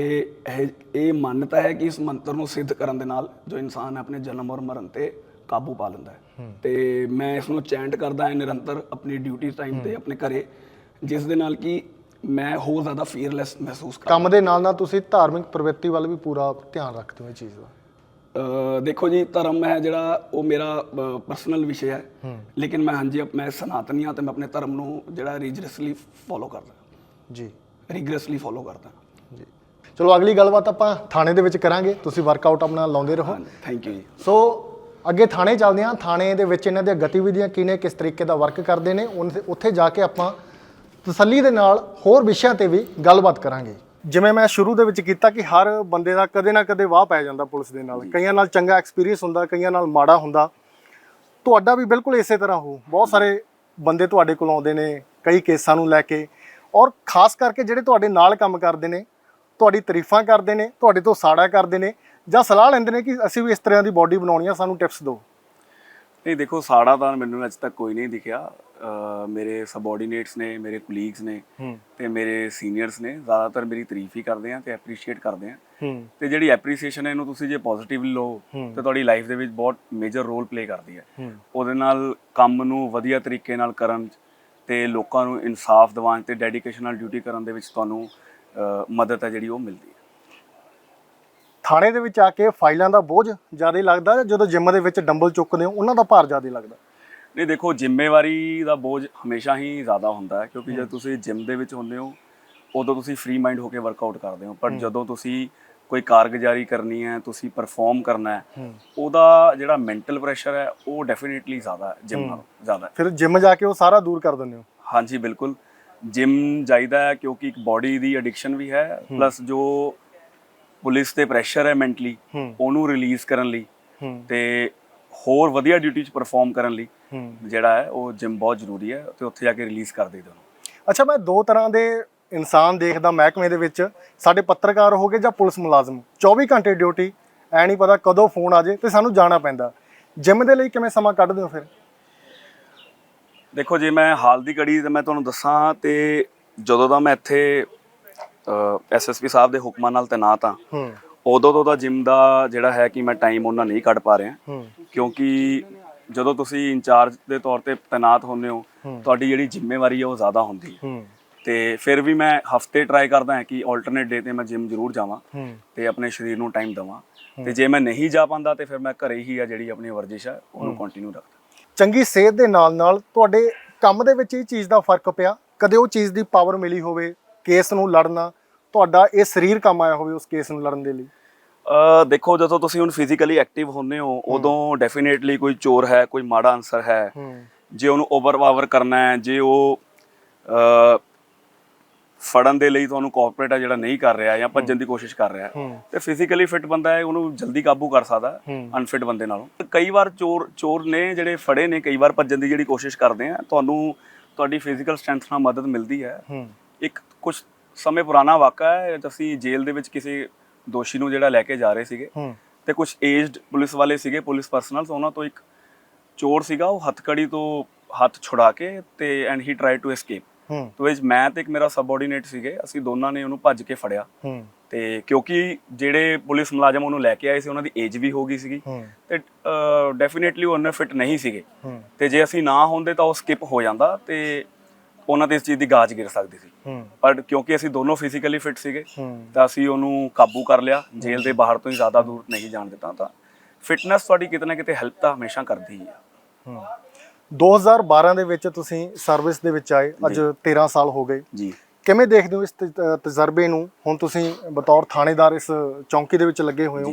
ਇਹ ਇਹ ਮੰਨਤਾ ਹੈ ਕਿ ਇਸ ਮੰਤਰ ਨੂੰ ਸਿੱਧ ਕਰਨ ਦੇ ਨਾਲ ਜੋ ਇਨਸਾਨ ਆਪਣੇ ਜਨਮ ਔਰ ਮਰਨ ਤੇ ਕਾਬੂ ਪਾ ਲੈਂਦਾ ਹੈ। ਤੇ ਮੈਂ ਇਸ ਨੂੰ ਚੈਂਟ ਕਰਦਾ ਹਾਂ ਨਿਰੰਤਰ ਆਪਣੀ ਡਿਊਟੀ ਟਾਈਮ ਤੇ ਆਪਣੇ ਘਰੇ ਜਿਸ ਦੇ ਨਾਲ ਕਿ ਮੈਂ ਹੋਰ ਜ਼ਿਆਦਾ ਫੀਅਰਲੈਸ ਮਹਿਸੂਸ ਕਰਦਾ ਕੰਮ ਦੇ ਨਾਲ ਨਾਲ ਤੁਸੀਂ ਧਾਰਮਿਕ ਪ੍ਰਵਿਰਤੀ ਵੱਲ ਵੀ ਪੂਰਾ ਧਿਆਨ ਰੱਖਦੇ ਹੋ ਇਹ ਚੀਜ਼ ਦਾ। ਦੇਖੋ ਜੀ ਧਰਮ ਹੈ ਜਿਹੜਾ ਉਹ ਮੇਰਾ ਪਰਸਨਲ ਵਿਸ਼ੇ ਹੈ। ਲੇਕਿਨ ਮੈਂ ਹਾਂਜੀ ਮੈਂ ਸਨਾਤਨੀ ਹਾਂ ਤੇ ਮੈਂ ਆਪਣੇ ਧਰਮ ਨੂੰ ਜਿਹੜਾ ਰੀਜਰਸਲੀ ਫੋਲੋ ਕਰਦਾ। ਜੀ। ਰਿਗਰਸਲੀ ਫੋਲੋ ਕਰਦਾ। ਜੀ। ਚਲੋ ਅਗਲੀ ਗੱਲਬਾਤ ਆਪਾਂ ਥਾਣੇ ਦੇ ਵਿੱਚ ਕਰਾਂਗੇ। ਤੁਸੀਂ ਵਰਕਆਊਟ ਆਪਣਾ ਲਾਉਂਦੇ ਰਹੋ। ਥੈਂਕ ਯੂ ਜੀ। ਸੋ ਅੱਗੇ ਥਾਣੇ ਚੱਲਦੇ ਹਾਂ। ਥਾਣੇ ਦੇ ਵਿੱਚ ਇਹਨਾਂ ਦੀਆਂ ਗਤੀਵਿਧੀਆਂ ਕੀ ਨੇ ਕਿਸ ਤਰੀਕੇ ਦਾ ਵਰਕ ਕਰਦੇ ਨੇ ਉੱਥੇ ਜਾ ਕੇ ਆਪਾਂ ਤਸੱਲੀ ਦੇ ਨਾਲ ਹੋਰ ਵਿਸ਼ਿਆਂ ਤੇ ਵੀ ਗੱਲਬਾਤ ਕਰਾਂਗੇ। ਜਿਵੇਂ ਮੈਂ ਸ਼ੁਰੂ ਦੇ ਵਿੱਚ ਕੀਤਾ ਕਿ ਹਰ ਬੰਦੇ ਦਾ ਕਦੇ ਨਾ ਕਦੇ ਵਾਹ ਪੈ ਜਾਂਦਾ ਪੁਲਿਸ ਦੇ ਨਾਲ। ਕਈਆਂ ਨਾਲ ਚੰਗਾ ਐਕਸਪੀਰੀਅੰਸ ਹੁੰਦਾ ਕਈਆਂ ਨਾਲ ਮਾੜਾ ਹੁੰਦਾ। ਤੁਹਾਡਾ ਵੀ ਬਿਲਕੁਲ ਇਸੇ ਤਰ੍ਹਾਂ ਹੋ। ਬਹੁਤ ਸਾਰੇ ਬੰਦੇ ਤੁਹਾਡੇ ਕੋਲ ਆਉਂਦੇ ਨੇ ਕਈ ਕੇਸਾਂ ਨੂੰ ਲੈ ਕੇ। ਔਰ ਖਾਸ ਕਰਕੇ ਜਿਹੜੇ ਤੁਹਾਡੇ ਨਾਲ ਕੰਮ ਕਰਦੇ ਨੇ ਤੁਹਾਡੀ ਤਾਰੀਫਾਂ ਕਰਦੇ ਨੇ ਤੁਹਾਡੇ ਤੋਂ ਸਾੜਾ ਕਰਦੇ ਨੇ ਜਾਂ ਸਲਾਹ ਲੈਂਦੇ ਨੇ ਕਿ ਅਸੀਂ ਵੀ ਇਸ ਤਰ੍ਹਾਂ ਦੀ ਬਾਡੀ ਬਣਾਉਣੀ ਆ ਸਾਨੂੰ ਟਿਪਸ ਦਿਓ। ਨਹੀਂ ਦੇਖੋ ਸਾੜਾ ਤਾਂ ਮੈਨੂੰ ਅੱਜ ਤੱਕ ਕੋਈ ਨਹੀਂ ਦਿਖਿਆ। ਮੇਰੇ ਸਬਆਰਡੀਨੇਟਸ ਨੇ ਮੇਰੇ ਕੁਲੀਗਸ ਨੇ ਤੇ ਮੇਰੇ ਸੀਨੀਅਰਸ ਨੇ ਜ਼ਿਆਦਾਤਰ ਮੇਰੀ ਤਾਰੀਫ ਹੀ ਕਰਦੇ ਆ ਤੇ ਐਪਰੀਸ਼ੀਏਟ ਕਰਦੇ ਆ। ਤੇ ਜਿਹੜੀ ਐਪਰੀਸੀਏਸ਼ਨ ਹੈ ਇਹਨੂੰ ਤੁਸੀਂ ਜੇ ਪੋਜ਼ਿਟਿਵਲੀ ਲਓ ਤੇ ਤੁਹਾਡੀ ਲਾਈਫ ਦੇ ਵਿੱਚ ਬਹੁਤ ਮੇਜਰ ਰੋਲ ਪਲੇ ਕਰਦੀ ਹੈ। ਉਹਦੇ ਨਾਲ ਕੰਮ ਨੂੰ ਵਧੀਆ ਤਰੀਕੇ ਨਾਲ ਕਰਨ ਤੇ ਲੋਕਾਂ ਨੂੰ ਇਨਸਾਫ ਦਿਵਾਉਣ ਤੇ ਡੈਡੀਕੇਸ਼ਨ ਨਾਲ ਡਿਊਟੀ ਕਰਨ ਦੇ ਵਿੱਚ ਤੁਹਾਨੂੰ ਮਦਦ ਹੈ ਜਿਹੜੀ ਉਹ ਮਿਲਦੀ ਹੈ। ਥਾਣੇ ਦੇ ਵਿੱਚ ਆ ਕੇ ਫਾਈਲਾਂ ਦਾ ਬੋਝ ਜ਼ਿਆਦਾ ਲੱਗਦਾ ਜਦੋਂ ਜਿਮ ਦੇ ਵਿੱਚ ਡੰਬਲ ਚੁੱਕਦੇ ਹੋ ਉਹਨਾਂ ਦਾ ਭਾਰ ਜ਼ਿਆਦਾ ਲੱਗਦਾ? ਨਹੀਂ ਦੇਖੋ ਜ਼ਿੰਮੇਵਾਰੀ ਦਾ ਬੋਝ ਹਮੇਸ਼ਾ ਹੀ ਜ਼ਿਆਦਾ ਹੁੰਦਾ ਹੈ ਕਿਉਂਕਿ ਜਦ ਤੁਸੀਂ ਜਿਮ ਦੇ ਵਿੱਚ ਹੁੰਦੇ ਹੋ ਉਦੋਂ ਤੁਸੀਂ ਫ੍ਰੀ ਮਾਈਂਡ ਹੋ ਕੇ ਵਰਕਆਊਟ ਕਰਦੇ ਹੋ। ਪਰ ਜਦੋਂ ਤੁਸੀਂ ਕੋਈ ਕਾਰਗੁਜ਼ਾਰੀ ਕਰਨੀ ਹੈ ਤੁਸੀਂ ਪਰਫਾਰਮ ਕਰਨਾ ਹੈ ਉਹਦਾ ਜਿਹੜਾ ਮੈਂਟਲ ਪ੍ਰੈਸ਼ਰ ਹੈ ਉਹ ਡੈਫੀਨਿਟਲੀ ਜ਼ਿਆਦਾ ਹੈ ਜਿਮ ਨਾਲੋਂ ਜ਼ਿਆਦਾ ਹੈ। ਫਿਰ ਜਿਮ ਜਾ ਕੇ ਉਹ ਸਾਰਾ ਦੂਰ ਕਰ ਦਿੰਦੇ ਹੋ? ਹਾਂਜੀ ਬਿਲਕੁਲ। ਜਿਮ ਜਾਈਦਾ ਹੈ ਕਿਉਂਕਿ ਇੱਕ ਬਾਡੀ ਦੀ ਐਡਿਕਸ਼ਨ ਵੀ ਹੈ ਪਲੱਸ ਜੋ ਪੁਲਿਸ ਤੇ ਪ੍ਰੈਸ਼ਰ ਹੈ ਮੈਂਟਲੀ। ਉਹਨੂੰ ਰਿਲੀਜ਼ ਕਰਨ ਲਈ ਤੇ ਹੋਰ ਵਧੀਆ ਡਿਊਟੀ 'ਚ ਪਰਫਾਰਮ ਕਰਨ ਲਈ ਜਿਹੜਾ ਹੈ ਉਹ ਜਿਮ ਬਹੁਤ ਜ਼ਰੂਰੀ ਹੈ ਤੇ ਉੱਥੇ ਜਾ ਕੇ ਰਿਲੀਜ਼ ਕਰ ਦੇਈਦਾ ਉਹਨੂੰ। ਅੱਛਾ ਮੈਂ ਦੋ ਤਰ੍ਹਾਂ ਦੇ ਇਨਸਾਨ ਦੇਖਦਾ ਮਹਿਕਮੇ ਦੇ ਵਿੱਚ ਸਾਡੇ ਪੱਤਰਕਾਰ ਹੋਗੇ ਜਾਂ ਪੁਲਿਸ ਮੁਲਾਜ਼ਮ 24 ਘੰਟੇ ਡਿਊਟੀ ਐ ਨਹੀਂ ਪਤਾ ਕਦੋਂ ਫੋਨ ਆ ਜੇ ਤੇ ਸਾਨੂੰ ਜਾਣਾ ਪੈਂਦਾ। ਜਿਮ ਦੇ ਲਈ ਕਿਵੇਂ ਸਮਾਂ ਕੱਢਦੇ ਹੋ ਫਿਰ? ਦੇਖੋ ਜੇ ਮੈਂ ਹਾਲ ਦੀ ਘੜੀ ਤੇ ਮੈਂ ਤੁਹਾਨੂੰ ਦੱਸਾਂ ਤੇ ਜਦੋਂ ਦਾ ਮੈਂ ਇੱਥੇ ਐਸਐਸਪੀ ਸਾਹਿਬ ਦੇ ਹੁਕਮਾਂ ਨਾਲ ਤੈਨਾਤ ਹਾਂ ਹੂੰ। ਉਦੋਂ ਤੋਂ ਦਾ ਜਿਮ ਦਾ ਜਿਹੜਾ ਹੈ ਕਿ ਮੈਂ ਟਾਈਮ ਉਹਨਾਂ ਨਹੀਂ ਕੱਢ ਪਾ ਰਿਹਾ। ਕਿਉਂਕਿ ਜਦੋਂ ਤੁਸੀਂ ਇੰਚਾਰਜ ਦੇ ਤੌਰ ਤੇ ਤੈਨਾਤ ਹੁੰਦੇ ਹੋ ਤੁਹਾਡੀ ਜਿਹੜੀ ਜ਼ਿੰਮੇਵਾਰੀ ਹੈ ਉਹ ਜ਼ਿਆਦਾ ਹੁੰਦੀ ਹੈ। ਤੇ ਫਿਰ ਵੀ ਮੈਂ ਹਫ਼ਤੇ ਟਰਾਈ ਕਰਦਾ ਹਾਂ ਕਿ ਆਲਟਰਨੇਟ ਡੇ ਤੇ ਮੈਂ ਜਿਮ ਜ਼ਰੂਰ ਜਾਵਾਂ ਤੇ ਆਪਣੇ ਸਰੀਰ ਨੂੰ ਟਾਈਮ ਦੇਵਾਂ। ਤੇ ਜੇ ਮੈਂ ਨਹੀਂ ਜਾ ਪਾਉਂਦਾ ਤੇ ਫਿਰ ਮੈਂ ਘਰੇ ਹੀ ਆ ਜਿਹੜੀ ਆਪਣੀ ਵਰਜਿਸ਼ ਹੈ ਉਹਨੂੰ ਕੰਟੀਨਿਊ ਰੱਖਦਾ। ਚੰਗੀ ਸਿਹਤ ਦੇ ਨਾਲ ਨਾਲ ਤੁਹਾਡੇ ਕੰਮ ਦੇ ਵਿੱਚ ਇਹ ਚੀਜ਼ ਦਾ ਫ਼ਰਕ ਪਿਆ। ਕਦੇ ਉਹ ਚੀਜ਼ ਦੀ ਪਾਵਰ ਮਿਲੀ ਹੋਵੇ ਕੇਸ ਨੂੰ ਲੜਨਾ ਤੁਹਾਡਾ ਇਹ ਸਰੀਰ ਕੰਮ ਆਇਆ ਹੋਵੇ ਉਸ ਕੇਸ ਨੂੰ ਲੜਨ ਦੇ ਲਈ। ਅ ਦੇਖੋ ਜਦੋਂ ਤੁਸੀਂ ਹੁਣ ਫਿਜ਼ੀਕਲੀ ਐਕਟਿਵ ਹੁੰਦੇ ਹੋ ਉਦੋਂ ਡੈਫੀਨੇਟਲੀ ਕੋਈ ਚੋਰ ਹੈ ਕੋਈ ਮਾੜਾ ਅਨਸਰ ਹੈ। ਹੂੰ। ਜੇ ਉਹਨੂੰ ਓਵਰਪਾਵਰ ਕਰਨਾ ਹੈ ਜੇ ਉਹ ਅ ਫੜਨ ਦੇ ਲਈ ਤੁਹਾਨੂੰ ਕੋਆਪਰੇਟ ਹੈ ਜਿਹੜਾ ਨਹੀਂ ਕਰ ਰਿਹਾ ਜਾਂ ਭੱਜਣ ਦੀ ਕੋਸ਼ਿਸ਼ ਕਰ ਰਿਹਾ। ਤੇ ਫਿਜ਼ੀਕਲੀ ਫਿਟ ਬੰਦਾ ਹੈ ਉਹਨੂੰ ਜਲਦੀ ਕਾਬੂ ਕਰ ਸਕਦਾ। ਅਨਫਿਟ ਬੰਦੇ ਨਾਲੋਂ। ਕਈ ਵਾਰ ਚੋਰ ਚੋਰ ਨੇ ਜਿਹੜੇ ਫੜੇ ਨੇ ਕਈ ਵਾਰ ਭੱਜਣ ਦੀ ਜਿਹੜੀ ਕੋਸ਼ਿਸ਼ ਕਰਦੇ ਆ ਤੁਹਾਨੂੰ ਤੁਹਾਡੀ ਫਿਜ਼ੀਕਲ ਸਟਰੈਂਥ ਨਾਲ ਮਦਦ ਮਿਲਦੀ ਹੈ। ਇੱਕ ਕੁਝ ਸਮੇਂ ਪੁਰਾਣਾ ਵਾਕਾ ਹੈ ਅਸੀਂ ਜੇਲ੍ਹ ਦੇ ਵਿੱਚ ਕਿਸੇ ਦੋਸ਼ੀ ਨੂੰ ਜਿਹੜਾ ਲੈ ਕੇ ਜਾ ਰਹੇ ਸੀਗੇ ਤੇ ਕੁਝ ਏਜਡ ਪੁਲਿਸ ਵਾਲੇ ਸੀਗੇ ਪੁਲਿਸ ਪਰਸਨਲਸ ਉਹਨਾਂ ਤੋਂ ਇੱਕ ਚੋਰ ਸੀਗਾ ਉਹ ਹੱਥਕੜੀ ਤੋਂ ਹੱਥ ਛੁਡਾ ਕੇ ਤੇ and he try to escape ਤੋ ਇਸ ਮੈਂ ਤੇ ਇੱਕ ਮੇਰਾ ਸਬਆਰਡੀਨੇਟ ਸੀਗੇ ਅਸੀਂ ਦੋਨਾਂ ਨੇ ਉਹਨੂੰ ਭੱਜ ਕੇ ਫੜਿਆ। ਹੂੰ। ਤੇ ਕਿਉਂਕਿ ਜਿਹੜੇ ਪੁਲਿਸ ਮੁਲਾਜ਼ਮ ਉਹਨੂੰ ਲੈ ਕੇ ਆਏ ਸੀ ਉਹਨਾਂ ਦੀ ਏਜ ਵੀ ਹੋ ਗਈ ਸੀਗੀ। ਤੇ ਡੈਫੀਨਿਟਲੀ ਉਹ ਉਹਨਾਂ ਫਿਟ ਨਹੀਂ ਸੀਗੇ। ਹੂੰ। ਤੇ ਜੇ ਅਸੀਂ ਨਾ ਹੁੰਦੇ ਤਾਂ ਉਹ ਸਕਿਪ ਹੋ ਜਾਂਦਾ ਤੇ ਉਹਨਾਂ ਤੇ ਇਸ ਚੀਜ਼ ਦੀ ਗਾਜ ਗਿਰ ਸਕਦੀ ਸੀ। ਹੂੰ। ਪਰ ਕਿਉਂਕਿ ਅਸੀਂ ਦੋਨੋਂ ਫਿਜ਼ੀਕਲੀ ਫਿਟ ਸੀਗੇ ਤਾਂ ਅਸੀਂ ਉਹਨੂੰ ਕਾਬੂ ਕਰ ਲਿਆ। ਜੇਲ੍ਹ ਦੇ ਬਾਹਰ ਤੋਂ ਹੀ ਜ਼ਿਆਦਾ ਦੂਰ ਨਹੀਂ ਜਾਣ ਦਿੱਤਾ ਤਾਂ। ਫਿਟਨੈਸ ਤੁਹਾਡੀ ਕਿਤੇ ਨਾ ਕਿਤੇ ਹੈਲਪ ਤਾਂ ਹਮੇਸ਼ਾ ਕਰਦੀ ਹੂੰ। 2012 ਦੇ ਵਿੱਚ ਤੁਸੀਂ ਸਰਵਿਸ ਦੇ ਵਿੱਚ ਆਏ ਅੱਜ 13 ਸਾਲ ਹੋ ਗਏ। ਜੀ। ਕਿਵੇਂ ਦੇਖਦੇ ਹੋ ਇਸ ਤਜਰਬੇ ਨੂੰ? ਹੁਣ ਤੁਸੀਂ ਬਤੌਰ ਥਾਣੇਦਾਰ ਇਸ ਚੌਂਕੀ ਦੇ ਵਿੱਚ ਲੱਗੇ ਹੋਏ ਹੋ।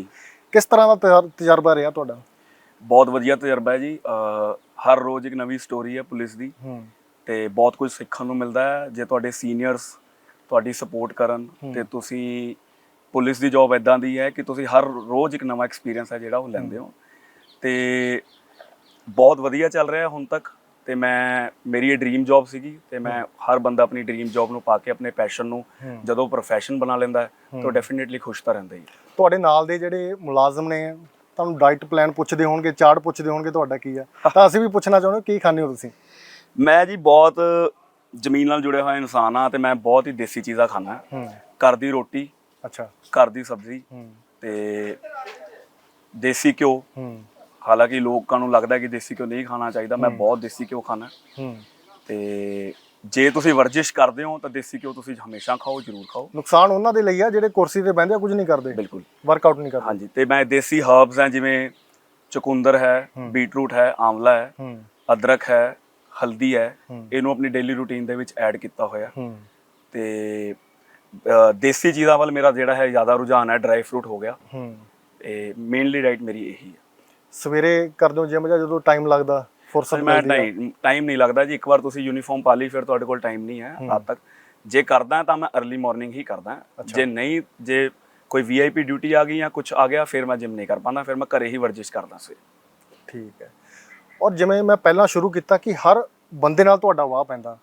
ਕਿਸ ਤਰ੍ਹਾਂ ਦਾ ਤਜਰ- ਤਜਰਬਾ ਰਿਹਾ ਤੁਹਾਡਾ? ਬਹੁਤ ਵਧੀਆ ਤਜਰਬਾ ਹੈ ਜੀ। ਹਰ ਰੋਜ਼ ਇੱਕ ਨਵੀਂ ਸਟੋਰੀ ਹੈ ਪੁਲਿਸ ਦੀ। ਤੇ ਬਹੁਤ ਕੁਝ ਸਿੱਖਣ ਨੂੰ ਮਿਲਦਾ ਹੈ। ਜੇ ਤੁਹਾਡੇ ਸੀਨੀਅਰਸ ਤੁਹਾਡੀ ਸਪੋਰਟ ਕਰਨ ਤੇ ਤੁਸੀਂ ਪੁਲਿਸ ਦੀ ਜੌਬ ਇਦਾਂ ਦੀ ਹੈ ਕਿ ਤੁਸੀਂ ਹਰ ਰੋਜ਼ ਇੱਕ ਨਵਾਂ ਐਕਸਪੀਰੀਅੰਸ ਹੈ ਜਿਹੜਾ ਉਹ ਲੈਂਦੇ ਹੋ। ਤੇ ਬਹੁਤ ਵਧੀਆ ਚੱਲ ਰਿਹਾ ਹੁਣ ਤੱਕ ਤੇ ਮੈਂ ਮੇਰੀ ਇਹ ਡ੍ਰੀਮ ਜੌਬ ਸੀਗੀ ਤੇ ਮੈਂ ਹਰ ਬੰਦਾ ਆਪਣੀ ਡ੍ਰੀਮ ਜੌਬ ਨੂੰ ਪਾ ਕੇ ਆਪਣੇ ਪੈਸ਼ਨ ਨੂੰ ਜਦੋਂ ਪ੍ਰੋਫੈਸ਼ਨ ਬਣਾ ਲੈਂਦਾ ਹੈ, ਤਾਂ ਡੈਫੀਨਿਟਲੀ ਖੁਸ਼ ਤਾਂ ਰਹਿੰਦਾ ਹੀ ਹੈ। ਤੁਹਾਡੇ ਨਾਲ ਦੇ ਜਿਹੜੇ ਮੁਲਾਜ਼ਮ ਨੇ ਤੁਹਾਨੂੰ ਡਾਈਟ ਪਲਾਨ ਪੁੱਛਦੇ ਹੋਣਗੇ ਚਾਰਟ ਪੁੱਛਦੇ ਹੋਣਗੇ ਤੁਹਾਡਾ ਕੀ ਆ ਤਾਂ ਅਸੀਂ ਵੀ ਪੁੱਛਣਾ ਚਾਹੁੰਦੇ ਹਾਂ, ਕੀ ਖਾਂਦੇ ਹੋ ਤੁਸੀਂ? ਮੈਂ ਜੀ ਬਹੁਤ ਜ਼ਮੀਨ ਨਾਲ ਜੁੜਿਆ ਹੋਇਆ ਇਨਸਾਨ ਆ ਤੇ ਮੈਂ ਬਹੁਤ ਹੀ ਦੇਸੀ ਚੀਜ਼ਾਂ ਖਾਂਦਾ ਹੂੰ। ਘਰ ਦੀ ਰੋਟੀ ਅੱਛਾ। ਘਰ ਦੀ ਸਬਜ਼ੀ ਹੂੰ। ਤੇ ਦੇਸੀ ਘਿਓ ਹੂੰ। ਹਾਲਾਂਕਿ ਲੋਕਾਂ ਨੂੰ ਲੱਗਦਾ ਕਿ ਦੇਸੀ ਘਿਓ ਨਹੀਂ ਖਾਣਾ ਚਾਹੀਦਾ ਮੈਂ ਬਹੁਤ ਦੇਸੀ ਘਿਓ ਖਾਣਾ ਹੂੰ। ਤੇ ਜੇ ਤੁਸੀਂ ਵਰਜਿਸ਼ ਕਰਦੇ ਹੋ ਤਾਂ ਦੇਸੀ ਘਿਓ ਤੁਸੀਂ ਹਮੇਸ਼ਾ ਖਾਓ ਜ਼ਰੂਰ ਖਾਓ। ਨੁਕਸਾਨ ਉਹਨਾਂ ਦੇ ਲਈ ਆ ਜਿਹੜੇ ਕੁਰਸੀ ਤੇ ਬਹਿੰਦੇ ਆ ਕੁਝ ਨਹੀਂ ਕਰਦੇ। ਬਿਲਕੁਲ। ਵਰਕਆਊਟ ਨਹੀਂ ਕਰਦੇ। ਹਾਂਜੀ ਤੇ ਮੈਂ ਦੇਸੀ ਹਰਬਸ ਹੈ ਜਿਵੇਂ ਚੁਕੰਦਰ ਹੈ ਬੀਟਰੂਟ ਹੈ ਆਂਵਲਾ ਹੈ ਅਦਰਕ ਹੈ ਹਲਦੀ ਹੈ। ਇਹਨੂੰ ਆਪਣੀ ਡੇਲੀ ਰੂਟੀਨ ਦੇ ਵਿੱਚ ਐਡ ਕੀਤਾ ਹੋਇਆ। ਤੇ ਦੇਸੀ ਚੀਜ਼ਾਂ ਵੱਲ ਮੇਰਾ ਜਿਹੜਾ ਹੈ ਜ਼ਿਆਦਾ ਰੁਝਾਨ ਹੈ ਡਰਾਈ ਫਰੂਟ ਹੋ ਗਿਆ। ਹੂੰ। ਇਹ ਮੇਨਲੀ ਡਾਈਟ ਮੇਰੀ ਇਹੀ ਹੈ। ਸਵੇਰੇ ਕਰਦੇ ਹੋ ਜਿਮ ਜਾਂ ਜਦੋਂ ਟਾਈਮ ਲੱਗਦਾ ਫੁਰਸਤ ਮੈਂ ਮਿਲਦੀ ਆ। ਨਹੀਂ ਟਾਈਮ ਨਹੀਂ ਲੱਗਦਾ ਜੀ ਇੱਕ ਵਾਰ ਤੁਸੀਂ ਯੂਨੀਫਾਰਮ ਪਾ ਲਈ ਫਿਰ ਤੁਹਾਡੇ ਕੋਲ ਟਾਈਮ ਨਹੀਂ ਹੈ ਰਾਤ ਤੱਕ। ਜੇ ਕਰਦਾ ਤਾਂ ਮੈਂ अर्ਲੀ ਮਾਰਨਿੰਗ ਹੀ ਕਰਦਾ। ਜੇ ਨਹੀਂ ਜੇ ਕੋਈ ਵੀਆਈਪੀ ਡਿਊਟੀ ਆ ਗਈ ਜਾਂ ਕੁਝ ਆ ਗਿਆ ਫਿਰ ਮੈਂ ਜਿਮ ਨਹੀਂ ਕਰ ਪਾਉਂਦਾ ਫਿਰ ਮੈਂ ਘਰੇ ਹੀ ਵਰਜਿਸ਼ ਕਰਦਾ ਸਵੇਰੇ ਠੀਕ ਹੈ। ਔਰ ਜਿਵੇਂ ਮੈਂ ਪਹਿਲਾਂ ਸ਼ੁਰੂ ਕੀਤਾ ਕਿ ਹਰ ਬੰਦੇ ਨਾਲ ਤੁਹਾਡਾ ਵਾਹ ਪੈਂਦਾ।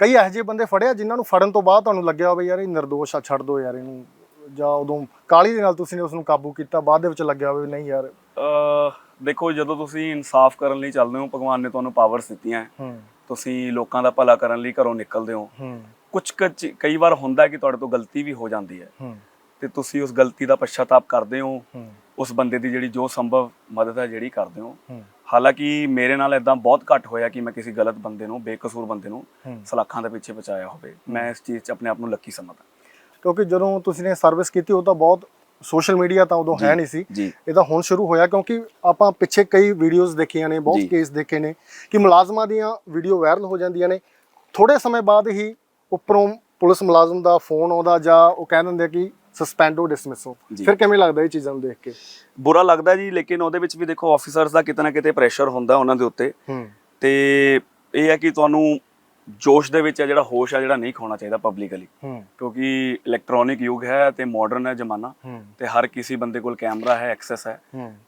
ਕਈ ਇਹੋ ਜਿਹੇ ਬੰਦੇ ਫੜਿਆ ਜਿਨ੍ਹਾਂ ਨੂੰ ਫੜਨ ਤੋਂ ਬਾਅਦ ਤੁਹਾਨੂੰ ਲੱਗਿਆ ਹੋਵੇ ਯਾਰ ਇਹ ਨਿਰਦੋਸ਼ ਆ ਛੱਡ ਦਿਓ ਯਾਰ ਇਹਨੂੰ। ਜਾਂ ਉਦੋਂ ਕਾਲੀ ਦੇ ਨਾਲ ਤੁਸੀਂ ਨੇ ਉਸ ਨੂੰ ਕਾਬੂ ਕੀਤਾ ਬਾਅਦ ਦੇ ਵਿੱਚ ਲੱਗਿਆ ਹੋਵੇ ਨਹੀਂ ਯਾਰ। ਅ ਦੇਖੋ ਜਦੋਂ ਤੁਸੀਂ ਇਨਸਾਫ ਕਰਨ ਲਈ ਚੱਲਦੇ ਹੋ ਭਗਵਾਨ ਨੇ ਤੁਹਾਨੂੰ ਪਾਵਰਸ ਦਿੱਤੀਆਂ। ਤੁਸੀਂ ਲੋਕਾਂ ਦਾ ਭਲਾ ਕਰਨ ਲਈ ਘਰੋਂ ਨਿਕਲਦੇ ਹੋ। ਕੁਝ ਕਈ ਵਾਰ ਹੁੰਦਾ ਕਿ ਤੁਹਾਡੇ ਤੋਂ ਗਲਤੀ ਵੀ ਹੋ ਜਾਂਦੀ ਹੈ। ਤੇ ਤੁਸੀਂ ਉਸ ਗਲਤੀ ਦਾ ਪਛਤਾਪ ਕਰਦੇ ਹੋ। ਉਸ ਬੰਦੇ ਦੀ ਜਿਹੜੀ ਜੋ ਸੰਭਵ ਮਦਦ ਹੈ ਜਿਹੜੀ ਕਰਦੇ ਹੋ। ਹਾਲਾਂਕਿ ਮੇਰੇ ਨਾਲ ਇਦਾਂ ਬਹੁਤ ਘੱਟ ਹੋਇਆ ਕਿ ਮੈਂ ਕਿਸੇ ਗਲਤ ਬੰਦੇ ਨੂੰ ਬੇਕਸੂਰ ਬੰਦੇ ਨੂੰ। ਸਲਾਖਾਂ ਦੇ ਪਿੱਛੇ ਬਚਾਇਆ ਹੋਵੇ। ਮੈਂ ਇਸ ਚੀਜ਼ 'ਚ ਆਪਣੇ ਆਪ ਨੂੰ ਲੱਕੀ ਸਮਝਦਾ। ਕਿਉਂਕਿ ਜਦੋਂ ਤੁਸੀਂ ਨੇ ਸਰਵਿਸ ਕੀਤੀ ਉਹ ਤਾਂ ਬਹੁਤ ਸੋਸ਼ਲ ਮੀਡੀਆ ਤਾਂ ਉਦੋਂ ਹੈ ਨਹੀਂ ਸੀ। ਇਹ ਤਾਂ ਹੁਣ ਸ਼ੁਰੂ ਹੋਇਆ ਕਿਉਂਕਿ ਆਪਾਂ ਪਿੱਛੇ ਕਈ ਵੀਡੀਓਜ਼ ਦੇਖੀਆਂ ਨੇ ਬਹੁਤ। ਕੇਸ ਦੇਖੇ ਨੇ ਕਿ ਮੁਲਾਜ਼ਮਾਂ ਦੀਆਂ ਵੀਡੀਓ ਵਾਇਰਲ ਹੋ ਜਾਂਦੀਆਂ ਨੇ। ਥੋੜੇ ਸਮੇਂ ਬਾਅਦ ਹੀ ਉੱਪਰੋਂ ਪੁਲਿਸ ਮੁਲਾਜ਼ਮ ਦਾ ਫੋਨ ਆਉਂਦਾ ਜਾਂ ਉਹ ਕਹਿ ਦਿੰਦੇ ਆ ਕਿ ਸਸਪੈਂਡੋ ਡਿਸਮਿਸੋ ਜੀ। ਫਿਰ ਕਿਵੇਂ ਲੱਗਦਾ ਇਹ ਚੀਜ਼ਾਂ ਨੂੰ ਦੇਖ ਕੇ? ਬੁਰਾ ਲੱਗਦਾ ਜੀ ਲੇਕਿਨ ਉਹਦੇ ਵਿੱਚ ਵੀ ਦੇਖੋ ਆਫੀਸਰਸ ਦਾ ਕਿਤੇ ਨਾ ਕਿਤੇ ਪ੍ਰੈਸ਼ਰ ਹੁੰਦਾ ਉਹਨਾਂ ਦੇ ਉੱਤੇ। ਹੂੰ। ਤੇ ਇਹ ਹੈ ਕਿ ਤੁਹਾਨੂੰ ਜੋਸ਼ ਦੇ ਵਿੱਚ ਹੈ ਜਿਹੜਾ ਹੋਸ਼ ਹੈ ਜਿਹੜਾ ਨਹੀਂ ਖੋਣਾ ਚਾਹੀਦਾ ਪਬਲਿਕਲੀ ਕਿਉਂਕਿ ਇਲੈਕਟ੍ਰੋਨਿਕ ਯੁੱਗ ਹੈ ਤੇ ਮਾਡਰਨ ਹੈ ਜ਼ਮਾਨਾ ਤੇ ਹਰ ਕਿਸੇ ਬੰਦੇ ਕੋਲ ਕੈਮਰਾ ਹੈ ਐਕਸੈਸ ਹੈ।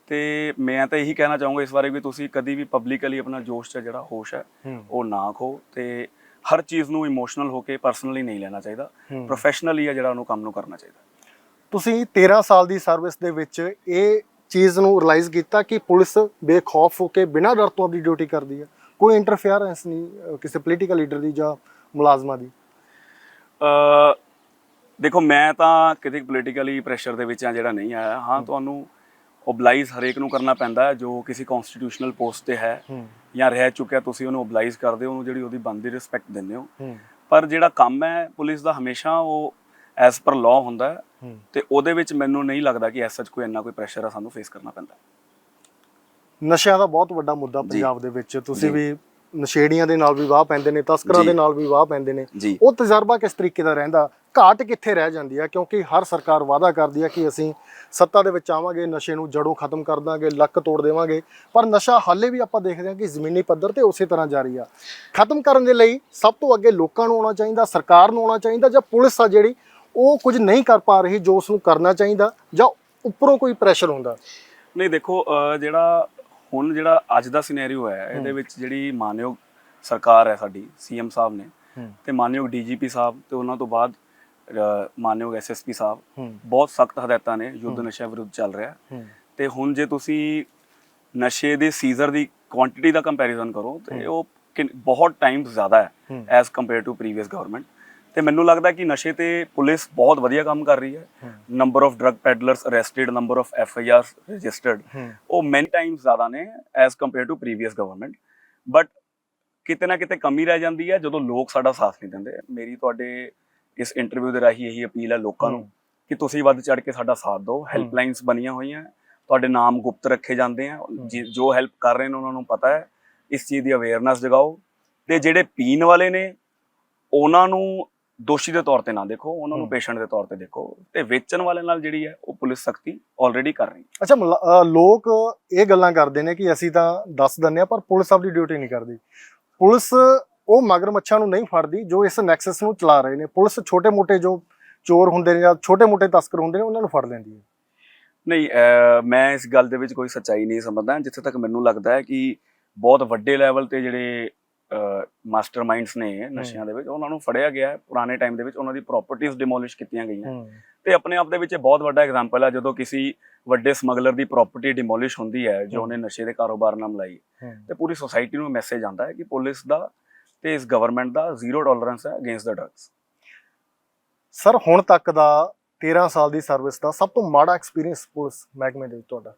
ਤੇ ਮੈਂ ਤਾਂ ਇਹੀ ਕਹਿਣਾ ਚਾਹੂੰਗਾ ਇਸ ਬਾਰੇ ਵੀ ਤੁਸੀਂ ਕਦੀ ਵੀ ਪਬਲਿਕਲੀ ਆਪਣਾ ਜੋਸ਼ 'ਚ ਜਿਹੜਾ ਹੋਸ਼ ਹੈ ਉਹ ਨਾ ਖੋ ਤੇ ਹਰ ਚੀਜ਼ ਨੂੰ ਇਮੋਸ਼ਨਲ ਹੋ ਕੇ ਪਰਸਨਲੀ ਨਹੀਂ ਲੈਣਾ ਚਾਹੀਦਾ। ਪ੍ਰੋਫੈਸ਼ਨਲੀ ਹੈ ਜਿਹੜਾ ਉਹਨੂੰ ਕੰਮ ਨੂੰ ਕਰਨਾ ਚਾਹੀਦਾ। ਤੁਸੀਂ 13 ਸਾਲ ਦੀ ਸਰਵਿਸ ਦੇ ਵਿੱਚ ਇਹ ਚੀਜ਼ ਨੂੰ ਰਿਅਲਾਈਜ਼ ਕੀਤਾ ਕਿ ਪੁਲਿਸ ਬੇਖੌਫ ਹੋ ਕੇ ਬਿਨਾਂ ਡਰ ਤੋਂ ਆਪਣੀ ਡਿਊਟੀ ਕਰਦੀ ਹੈ? ਕੋਈ ਇੰਟਰਫੇਅਰੈਂਸ ਨਹੀਂ ਕਿਸੇ ਪੋਲੀਟੀਕਲ ਲੀਡਰ ਦੀ ਜਾਂ ਮੁਲਾਜ਼ਮਾਂ ਦੀ? ਅ ਦੇਖੋ ਮੈਂ ਤਾਂ ਕਿਤੇ ਪੋਲੀਟੀਕਲੀ ਪ੍ਰੈਸ਼ਰ ਦੇ ਵਿੱਚ ਆ ਜਿਹੜਾ ਨਹੀਂ ਆਇਆ। ਹਾਂ ਤੁਹਾਨੂੰ ਓਬਲਾਈਜ਼ ਹਰੇਕ ਨੂੰ ਕਰਨਾ ਪੈਂਦਾ ਹੈ ਜੋ ਕਿਸੇ ਕਨਸਟੀਟਿਊਸ਼ਨਲ ਪੋਸਟ ਤੇ ਹੈ ਜਾਂ ਰਹਿ ਚੁੱਕਿਆ ਤੁਸੀਂ ਉਹਨੂੰ ਓਬਲਾਈਜ਼ ਕਰਦੇ ਹੋ ਉਹਨੂੰ ਜਿਹੜੀ ਉਹਦੀ ਬੰਦੀ ਰਿਸਪੈਕਟ ਦਿੰਦੇ ਹੋ। ਪਰ ਜਿਹੜਾ ਕੰਮ ਹੈ ਪੁਲਿਸ ਦਾ ਹਮੇਸ਼ਾ ਉਹ ਐਸ ਪਰ ਲਾਅ ਹੁੰਦਾ ਤੇ ਉਹਦੇ ਵਿੱਚ ਮੈਨੂੰ ਨਹੀਂ ਲੱਗਦਾ ਕਿ ਐਸ ਸੱਚ ਕੋਈ ਇੰਨਾ ਕੋਈ ਪ੍ਰੈਸ਼ਰ ਆ ਸਾਨੂੰ ਫੇਸ ਕਰਨਾ ਪੈਂਦਾ। ਨਸ਼ਿਆਂ ਦਾ ਬਹੁਤ ਵੱਡਾ ਮੁੱਦਾ ਪੰਜਾਬ ਦੇ ਵਿੱਚ। ਤੁਸੀਂ ਵੀ ਨਸ਼ੇੜੀਆਂ ਦੇ ਨਾਲ ਵੀ ਵਾਹ ਪੈਂਦੇ ਨੇ ਤਸਕਰਾਂ। ਦੇ ਨਾਲ ਵੀ ਵਾਹ ਪੈਂਦੇ ਨੇ। ਉਹ ਤਜਰਬਾ ਕਿਸ ਤਰੀਕੇ ਦਾ ਰਹਿੰਦਾ? ਘਾਟ ਕਿੱਥੇ ਰਹਿ ਜਾਂਦੀ ਹੈ ਕਿਉਂਕਿ ਹਰ ਸਰਕਾਰ ਵਾਅਦਾ ਕਰਦੀ ਹੈ ਕਿ ਅਸੀਂ ਸੱਤਾ ਦੇ ਵਿੱਚ ਆਵਾਂਗੇ ਨਸ਼ੇ ਨੂੰ ਜੜੋਂ ਖਤਮ ਕਰ ਦਾਂਗੇ ਲੱਕ ਤੋੜ ਦੇਵਾਂਗੇ। ਪਰ ਨਸ਼ਾ ਹਾਲੇ ਵੀ ਆਪਾਂ ਦੇਖਦੇ ਹਾਂ ਕਿ ਜ਼ਮੀਨੀ ਪੱਧਰ ਤੇ ਉਸੇ ਤਰ੍ਹਾਂ ਜਾਰੀ ਆ। ਖਤਮ ਕਰਨ ਦੇ ਲਈ ਸਭ ਤੋਂ ਅੱਗੇ ਲੋਕਾਂ ਨੂੰ ਆਉਣਾ ਚਾਹੀਦਾ ਸਰਕਾਰ ਨੂੰ ਆਉਣਾ ਚਾਹੀਦਾ ਜਾਂ ਪੁਲਿਸ ਆ ਜਿਹੜੀ ਉਹ ਕੁਝ ਨਹੀਂ ਕਰ ਪਾ ਰਹੀ ਜੋ ਉਸ ਨੂੰ ਕਰਨਾ ਚਾਹੀਦਾ ਜਾਂ ਉੱਪਰੋਂ ਕੋਈ ਪ੍ਰੈਸ਼ਰ ਹੁੰਦਾ? ਨਹੀਂ ਦੇਖੋ ਜਿਹੜਾ ਹੁਣ ਜਿਹੜਾ ਅੱਜ ਦਾ ਸਿਨੈਰੀਓ ਹੈ ਇਹਦੇ ਵਿੱਚ ਜਿਹੜੀ ਮਾਨਯੋਗ ਸਰਕਾਰ ਹੈ ਸਾਡੀ ਸੀਐਮ ਸਾਹਿਬ ਨੇ ਤੇ ਮਾਨਯੋਗ ਡੀਜੀਪੀ ਸਾਹਿਬ ਤੇ ਉਹਨਾਂ ਤੋਂ ਬਾਅਦ ਮਾਨਯੋਗ ਐਸਐਸਪੀ ਸਾਹਿਬ ਬਹੁਤ ਸਖਤ ਹਦਾਇਤਾਂ ਨੇ ਯੁੱਧ ਨਸ਼ਾ ਵਿਰੁੱਧ ਚੱਲ ਰਿਹਾ। ਤੇ ਹੁਣ ਜੇ ਤੁਸੀਂ ਨਸ਼ੇ ਦੇ ਸੀਜ਼ਰ ਦੀ ਕੁਆਂਟੀਟੀ ਦਾ ਕੰਪੈਰੀਜ਼ਨ ਕਰੋ ਤੇ ਉਹ ਬਹੁਤ ਟਾਈਮ ਜ਼ਿਆਦਾ ਹੈ। As compare to previous government ਤੇ ਮੈਨੂੰ ਲੱਗਦਾ ਕਿ ਨਸ਼ੇ ਤੇ ਪੁਲਿਸ ਬਹੁਤ ਵਧੀਆ ਕੰਮ ਕਰ ਰਹੀ ਹੈ। Number of drug peddlers arrested number of F I R registered ਉਹ ਮੈਨੀ ਟਾਈਮਸ ਜ਼ਿਆਦਾ ਨੇ as compare to previous government but ਕਿਤੇ ਨਾ ਕਿਤੇ ਕਮੀ ਰਹਿ ਜਾਂਦੀ ਹੈ ਜਦੋਂ ਲੋਕ ਸਾਡਾ ਸਾਥ ਨਹੀਂ ਦਿੰਦੇ। ਮੇਰੀ ਤੁਹਾਡੇ ਇਸ ਇੰਟਰਵਿਊ ਦੇ ਰਾਹੀਂ ਇਹੀ ਅਪੀਲ ਹੈ ਲੋਕਾਂ ਨੂੰ। ਕਿ ਤੁਸੀਂ ਵੱਧ ਚੜ ਕੇ ਸਾਡਾ ਸਾਥ ਦਿਓ। ਹੈਲਪਲਾਈਨਸ ਬਣੀਆਂ ਹੋਈਆਂ। ਤੁਹਾਡੇ ਨਾਮ ਗੁਪਤ ਰੱਖੇ ਜਾਂਦੇ ਆ। ਜੋ ਹੈਲਪ ਕਰ ਰਹੇ ਨੇ ਉਹਨਾਂ ਨੂੰ ਪਤਾ ਹੈ। ਇਸ ਚੀਜ਼ ਦੀ ਅਵੇਅਰਨੈਸ ਜਗਾਓ। ਤੇ ਜਿਹੜੇ ਪੀਣ ਵਾਲੇ ਨੇ ਉਹਨਾਂ ਨੂੰ ਦੋਸ਼ੀ ਦੇ ਤੌਰ ਤੇ ਨਾ ਦੇਖੋ ਉਹਨਾਂ ਨੂੰ। ਪੇਸ਼ੈਂਟ ਦੇ ਤੌਰ ਤੇ ਦੇਖੋ। ਤੇ ਵੇਚਣ ਵਾਲੇ ਨਾਲ ਜਿਹੜੀ ਹੈ ਉਹ ਪੁਲਿਸ ਸਖਤੀ ਆਲਰੇਡੀ ਕਰ ਰਹੀ ਹੈ। ਅੱਛਾ ਲੋਕ ਇਹ ਗੱਲਾਂ ਕਰਦੇ ਨੇ ਕਿ ਅਸੀਂ ਤਾਂ ਦੱਸ ਦਿੰਨੇ ਆ ਪਰ ਪੁਲਿਸ ਆਪਣੀ ਡਿਊਟੀ ਨਹੀਂ ਕਰਦੀ। ਪੁਲਿਸ ਉਹ ਮਗਰਮੱਛਾਂ ਨੂੰ ਨਹੀਂ ਫੜਦੀ ਜੋ ਇਸ ਨੈਕਸਸ ਨੂੰ ਚਲਾ ਰਹੇ ਨੇ। ਪੁਲਿਸ ਛੋਟੇ-ਮੋਟੇ ਜੋ ਚੋਰ ਹੁੰਦੇ ਨੇ ਜਾਂ ਛੋਟੇ-ਮੋਟੇ ਤਸਕਰ ਹੁੰਦੇ ਨੇ ਉਹਨਾਂ ਨੂੰ ਫੜ ਲੈਂਦੀ ਹੈ। ਨਹੀਂ ਮੈਂ ਇਸ ਗੱਲ ਦੇ ਵਿੱਚ ਕੋਈ ਸੱਚਾਈ ਨਹੀਂ ਸਮਝਦਾ। ਜਿੱਥੇ ਤੱਕ ਮੈਨੂੰ ਲੱਗਦਾ ਹੈ ਕਿ ਬਹੁਤ ਵੱਡੇ ਲੈਵਲ ਤੇ ਜਿਹੜੇ ਮਾਸਟਰਮਾਈਂਡਸ ਨੇ ਨਸ਼ਿਆਂ ਦੇ ਵਿੱਚ। ਉਹਨਾਂ ਨੂੰ ਫੜਿਆ ਗਿਆ ਪੁਰਾਣੇ ਟਾਈਮ ਦੇ ਵਿੱਚ ਉਹਨਾਂ ਦੀ ਪ੍ਰਾਪਰਟੀਆਂ ਡਿਮੋਲਿਸ਼ ਕੀਤੀਆਂ ਗਈਆਂ ਤੇ ਆਪਣੇ ਆਪ ਦੇ ਵਿੱਚ ਇਹ ਬਹੁਤ ਵੱਡਾ ਐਗਜ਼ਾਮਪਲ ਹੈ ਜਦੋਂ ਕਿਸੇ ਵੱਡੇ ਸਮਗਲਰ ਦੀ ਪ੍ਰਾਪਰਟੀ ਡਿਮੋਲਿਸ਼ ਹੁੰਦੀ ਹੈ ਜੋ। ਉਹਨੇ ਨਸ਼ੇ ਦੇ ਕਾਰੋਬਾਰ ਨਾਲ ਮਲਾਈ ਹੂੰ। ਤੇ ਪੂਰੀ ਸੋਸਾਇਟੀ ਨੂੰ ਮੈਸੇਜ ਆਂਦਾ ਹੈ ਕਿ ਪੁਲਿਸ ਦਾ ਤੇ ਇਸ ਗਵਰਨਮੈਂਟ ਦਾ ਜ਼ੀਰੋ ਟੋਲਰੈਂਸ ਹੈ ਅਗੇਂਸਟ ਦਾ ਡਰੱਗਸ ਸਰ ਹੁਣ ਤੱਕ ਦਾ 13 ਸਾਲ ਦੀ ਸਰਵਿਸ ਦਾ ਸਭ ਤੋਂ ਮਾੜਾ ਐਕਸਪੀਰੀਅੰਸ ਪੁਲਿਸ ਮਹਿਕਮੇ ਦੇ ਵਿੱਚ ਤੁਹਾਡਾ।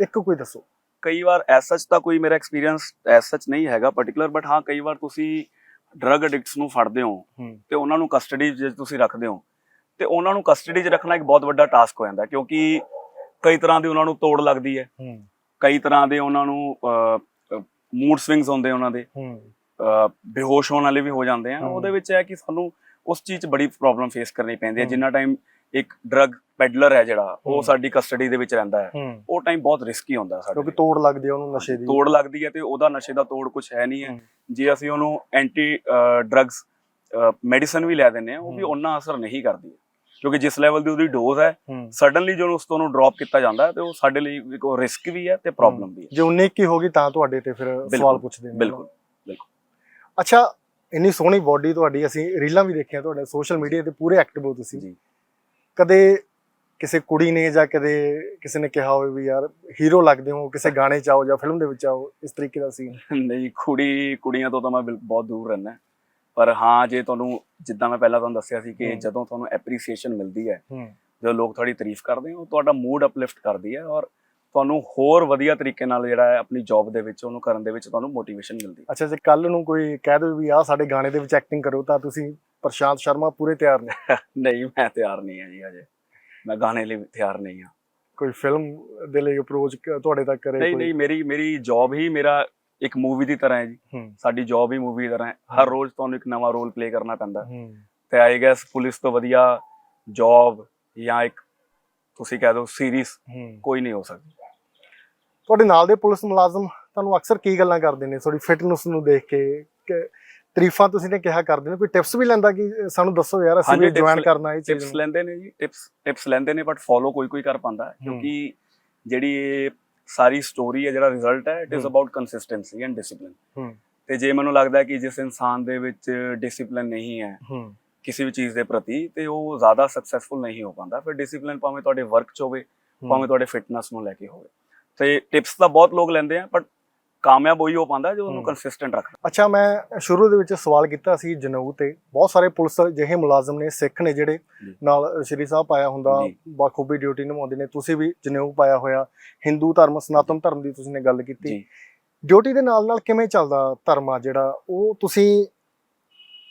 ਇੱਕ ਕੋਈ ਦੱਸੋ। ਕਈ ਵਾਰ ਐਸ ਸੱਚ ਤਾਂ ਕੋਈ ਮੇਰਾ ਐਕਸਪੀਰੀਅੰਸ ਐਸ ਸੱਚ ਨਹੀਂ ਹੈਗਾ ਪਾਰਟਿਕੂਲਰ ਬਟ ਹਾਂ ਕਈ ਵਾਰ ਤੁਸੀਂ ਡਰੱਗ ਐਡਿਕਟਸ ਨੂੰ ਫੜਦੇ ਹੋ ਤੇ ਉਹਨਾਂ ਨੂੰ ਕਸਟਡੀ 'ਚ ਤੁਸੀਂ ਰੱਖਦੇ ਹੋ ਤੇ ਉਹਨਾਂ ਨੂੰ ਕਸਟਡੀ 'ਚ ਰੱਖਣਾ ਇੱਕ ਬਹੁਤ ਵੱਡਾ ਟਾਸਕ ਹੋ ਜਾਂਦਾ ਕਿਉਂਕਿ ਕਈ ਤਰ੍ਹਾਂ ਦੀ ਉਹਨਾਂ ਨੂੰ ਤੋੜ ਲੱਗਦੀ ਹੈ। ਕਈ ਤਰ੍ਹਾਂ ਦੇ ਉਹਨਾਂ ਨੂੰ ਮੂਡ ਸਵਿੰਗਸ ਹੁੰਦੇ ਉਹਨਾਂ ਦੇ। ਬੇਹੋਸ਼ ਹੋਣ ਵਾਲੇ ਵੀ ਹੋ ਜਾਂਦੇ ਆ। ਉਹਦੇ ਵਿੱਚ ਹੈ ਕਿ ਸਾਨੂੰ ਉਸ ਚੀਜ਼ 'ਚ ਬੜੀ ਪ੍ਰੋਬਲਮ ਫੇਸ ਕਰਨੀ ਪੈਂਦੀ ਹੈ। ਜਿੰਨਾ ਟਾਈਮ ਇੱਕ ਡਰੱਗ ਪੈਡਲਰ ਹੈ ਜਿਹੜਾ। ਉਹ ਸਾਡੀ ਕਸਟਡੀ ਦੇ ਵਿੱਚ ਰਹਿੰਦਾ ਹੈ। ਉਹ ਟਾਈਮ ਬਹੁਤ ਰਿਸਕੀ ਹੁੰਦਾ ਸਾਡੇ ਕਿਉਂਕਿ। ਤੋੜ ਲੱਗਦੀ ਹੈ ਉਹਨੂੰ ਨਸ਼ੇ ਦੀ। ਤੋੜ ਲੱਗਦੀ ਹੈ ਤੇ ਉਹਦਾ ਨਸ਼ੇ ਦਾ ਤੋੜ ਕੁਝ ਹੈ ਨਹੀਂ ਹੈ। ਜੇ ਅਸੀਂ ਉਹਨੂੰ ਐਂਟੀ ਡਰੱਗਸ ਮੈਡੀਸਨ ਵੀ ਲੈ ਦਿੰਨੇ ਆ ਉਹ ਵੀ। ਉਹਨਾਂ ਅਸਰ ਨਹੀਂ ਕਰਦੀ ਕਿਉਂਕਿ ਜਿਸ ਲੈਵਲ ਦੀ ਉਹਦੀ ਡੋਜ਼ ਹੈ ਸਡਨਲੀ ਜੋ ਉਸ ਤੋਂ ਉਹਨੂੰ ਡ੍ਰੌਪ ਕੀਤਾ ਜਾਂਦਾ ਤੇ ਉਹ ਸਾਡੇ ਲਈ ਇੱਕ ਰਿਸਕ ਵੀ ਹੈ ਤੇ ਪ੍ਰੋਬਲਮ ਵੀ ਹੈ। ਜੇ 19 ਕੀ ਹੋ ਗਈ ਤਾਂ ਤੁਹਾਡੇ ਤੇ ਫਿਰ ਸਵਾਲ ਪੁੱਛਦੇ ਨੇ। ਬਿਲਕੁਲ ਅੱਛਾ ਇੰਨੀ ਸੋਹਣੀ ਬਾਡੀ ਤੁਹਾਡੀ ਅਸੀਂ ਰੀਲਾਂ ਵੀ ਦੇਖੀਆਂ ਤੁਹਾਡੇ ਸੋਸ਼ਲ ਮੀਡੀਆ ਤੇ ਪੂਰੇ ਐਕਟਿਵ ਹੋ ਤੁਸੀਂ। ਜੀ। ਕਦੇ ਕਿਸੇ ਕੁੜੀ ਨੇ ਜਾਂ ਕਦੇ ਕਿਸੇ ਨੇ ਕਿਹਾ ਹੋਵੇ ਵੀ ਯਾਰ ਹੀਰੋ ਲੱਗਦੇ ਹੋ ਕਿਸੇ ਗਾਣੇ ਚ ਆਓ ਜਾਂ ਫਿਲਮ ਦੇ ਵਿੱਚ ਆਓ ਇਸ ਤਰੀਕੇ ਦਾ ਸੀਨ ਨਹੀਂ ਕੁੜੀ ਕੁੜੀਆਂ ਤੋਂ ਤਾਂ ਮੈਂ ਬਿਲ- ਬਹੁਤ ਦੂਰ ਰਹਿਣਾ ਪਰ ਹਾਂ ਜੇ ਤੁਹਾਨੂੰ ਜਿੱਦਾਂ ਮੈਂ ਪਹਿਲਾਂ ਤੁਹਾਨੂੰ ਦੱਸਿਆ ਸੀ ਕਿ ਹਮ। ਜਦੋਂ ਤੁਹਾਨੂੰ ਐਪਰੀਸੀਏਸ਼ਨ ਮਿਲਦੀ ਹੈ ਹੂੰ। ਜਦੋਂ ਲੋਕ ਤੁਹਾਡੀ ਤਾਰੀਫ ਕਰਦੇ ਆ ਉਹ ਤੁਹਾਡਾ ਮੂਡ ਅਪਲਿਫਟ ਕਰਦੀ ਹੈ ਔਰ ਤੁਹਾਨੂੰ ਹੋਰ ਵਧੀਆ ਤਰੀਕੇ ਨਾਲ ਜਿਹੜਾ ਹੈ ਆਪਣੀ ਜੌਬ ਦੇ ਵਿੱਚ ਉਹਨੂੰ ਕਰਨ ਦੇ ਵਿੱਚ ਤੁਹਾਨੂੰ ਮੋਟੀਵੇਸ਼ਨ ਮਿਲਦੀ ਹੈ। ਅੱਛਾ ਜੇ ਕੱਲ ਨੂੰ ਕੋਈ ਕਹਿ ਦੇਵੇ ਵੀ ਆਹ ਸਾਡੇ ਗਾਣੇ ਦੇ ਵਿੱਚ ਐਕਟਿੰਗ ਕਰੋ ਤਾਂ ਤੁਸੀਂ ਪ੍ਰਸ਼ਾਂਤ ਸ਼ਰਮਾ ਪੂਰੇ ਤਿਆਰ ਨੇ। ਨਹੀਂ ਮੈਂ ਤਿਆਰ ਨਹੀਂ ਹਾਂ ਜੀ ਅਜੇ ਮੈਂ ਗਾਣੇ ਲਈ ਤਿਆਰ ਨਹੀਂ ਹਾਂ। ਕੋਈ ਫਿਲਮ ਦੇ ਲਈ ਅਪਰੋਚ ਤੁਹਾਡੇ ਤੱਕ ਕਰੇ ਨਹੀਂ ਕੋਈ? ਨਹੀਂ ਮੇਰੀ ਮੇਰੀ ਜੌਬ ਹੀ ਮੇਰਾ ਇੱਕ ਮੂਵੀ ਦੀ ਤਰ੍ਹਾਂ ਹੈ ਜੀ। ਸਾਡੀ ਜੌਬ ਹੀ ਮੂਵੀ ਦੀ ਤਰ੍ਹਾਂ ਹੈ। ਹਰ ਰੋਜ਼ ਤੁਹਾਨੂੰ ਇੱਕ ਨਵਾਂ ਰੋਲ ਪਲੇ ਕਰਨਾ ਪੈਂਦਾ ਤੇ ਆਈ ਗੈਸ ਪੁਲਿਸ ਤੋਂ ਵਧੀਆ ਜੌਬ ਜਾਂ ਇੱਕ ਤੁਸੀਂ ਕਹਿ ਦਿਓ ਸੀਰੀਜ਼ ਕੋਈ ਨਹੀਂ ਹੋ ਸਕਦੀ। ਤੁਹਾਡੇ ਨਾਲ ਦੇ ਪੁਲਿਸ ਮੁਲਾਜ਼ਮ ਤੁਹਾਨੂੰ ਅਕਸਰ ਕੀ ਗੱਲਾਂ ਕਰਦੇ ਨੇ? ਤੁਹਾਡੀ ਫਿਟਨੈਸ ਨੂੰ ਦੇਖ ਕੇ ਕਿ ਤਾਰੀਫਾਂ ਤੁਸੀਂ ਨੇ ਕਿਹਾ ਕਰਦੇ ਨੇ ਕੋਈ ਟਿਪਸ ਵੀ ਲੈਂਦਾ ਕਿ ਸਾਨੂੰ ਦੱਸੋ ਯਾਰ ਅਸੀਂ ਵੀ ਜੁਆਇਨ ਕਰਨਾ ਚੀਜ਼ ਟਿਪਸ ਲੈਂਦੇ ਨੇ ਜੀ ਟਿਪਸ ਟਿਪਸ ਲੈਂਦੇ ਨੇ ਬਟ ਫੋਲੋ ਕੋਈ ਕੋਈ ਕਰ ਪਾਉਂਦਾ। ਹੈ। ਕਿਉਂਕਿ ਜਿਹੜੀ ਇਹ ਸਾਰੀ ਸਟੋਰੀ ਹੈ ਜਿਹੜਾ ਰਿਜ਼ਲਟ ਹੈ it is. About consistency and discipline ਹੂੰ। ਤੇ ਜੇ ਮੈਨੂੰ ਲੱਗਦਾ ਹੈ ਕਿ ਜਿਸ ਇਨਸਾਨ ਦੇ ਵਿੱਚ ਡਿਸਪਲਿਨ ਨਹੀਂ ਹੈ ਹੂੰ। ਕਿਸੇ ਵੀ ਚੀਜ਼ ਦੇ ਪ੍ਰਤੀ ਤੇ ਉਹ ਜ਼ਿਆਦਾ ਸਕਸੈਸਫੁਲ ਨਹੀਂ ਹੋ ਪਾਉਂਦਾ। ਫਿਰ ਡਿਸਪਲਿਨ ਭਾਵੇਂ ਤੁਹਾਡੇ ਵਰਕ 'ਚ ਹੋਵੇ ਭਾਵੇਂ ਤੁਹਾਡੇ ਫਿਟਨੈਸ ਨੂੰ ਲੈ ਕੇ ਹੋਵੇ। ਤੇ ਟਿਪਸ ਤਾਂ ਬਹੁਤ ਲੋਕ ਲੈਂਦੇ ਆ ਬਟ ਕਾਮਯਾਬ ਉਹੀ ਹੋ ਪਾਉਂਦਾ ਜੋ ਉਹਨੂੰ। ਕੰਸਿਸਟੈਂਟ ਰੱਖਦਾ। ਅੱਛਾ ਮੈਂ ਸ਼ੁਰੂ ਦੇ ਵਿੱਚ ਸਵਾਲ ਕੀਤਾ ਸੀ ਜਨਊ ਤੇ। ਬਹੁਤ ਸਾਰੇ ਪੁਲਿਸ ਜਿਹੇ ਮੁਲਾਜ਼ਮ ਨੇ ਸਿੱਖ ਨੇ ਜਿਹੜੇ। ਨਾਲ ਸ਼੍ਰੀ ਸਾਹਿਬ ਪਾਇਆ ਹੁੰਦਾ। ਬਾਖੂਬੀ ਡਿਊਟੀ ਨਿਭਾਉਂਦੇ ਨੇ। ਤੁਸੀਂ ਵੀ ਜਨੇਊ ਪਾਇਆ ਹੋਇਆ ਹਿੰਦੂ ਧਰਮ ਸਨਾਤਨ ਧਰਮ ਦੀ ਤੁਸੀਂ ਨੇ ਗੱਲ ਕੀਤੀ। ਡਿਊਟੀ ਦੇ ਨਾਲ ਨਾਲ ਕਿਵੇਂ ਚੱਲਦਾ ਧਰਮ ਆ ਜਿਹੜਾ? ਉਹ ਤੁਸੀਂ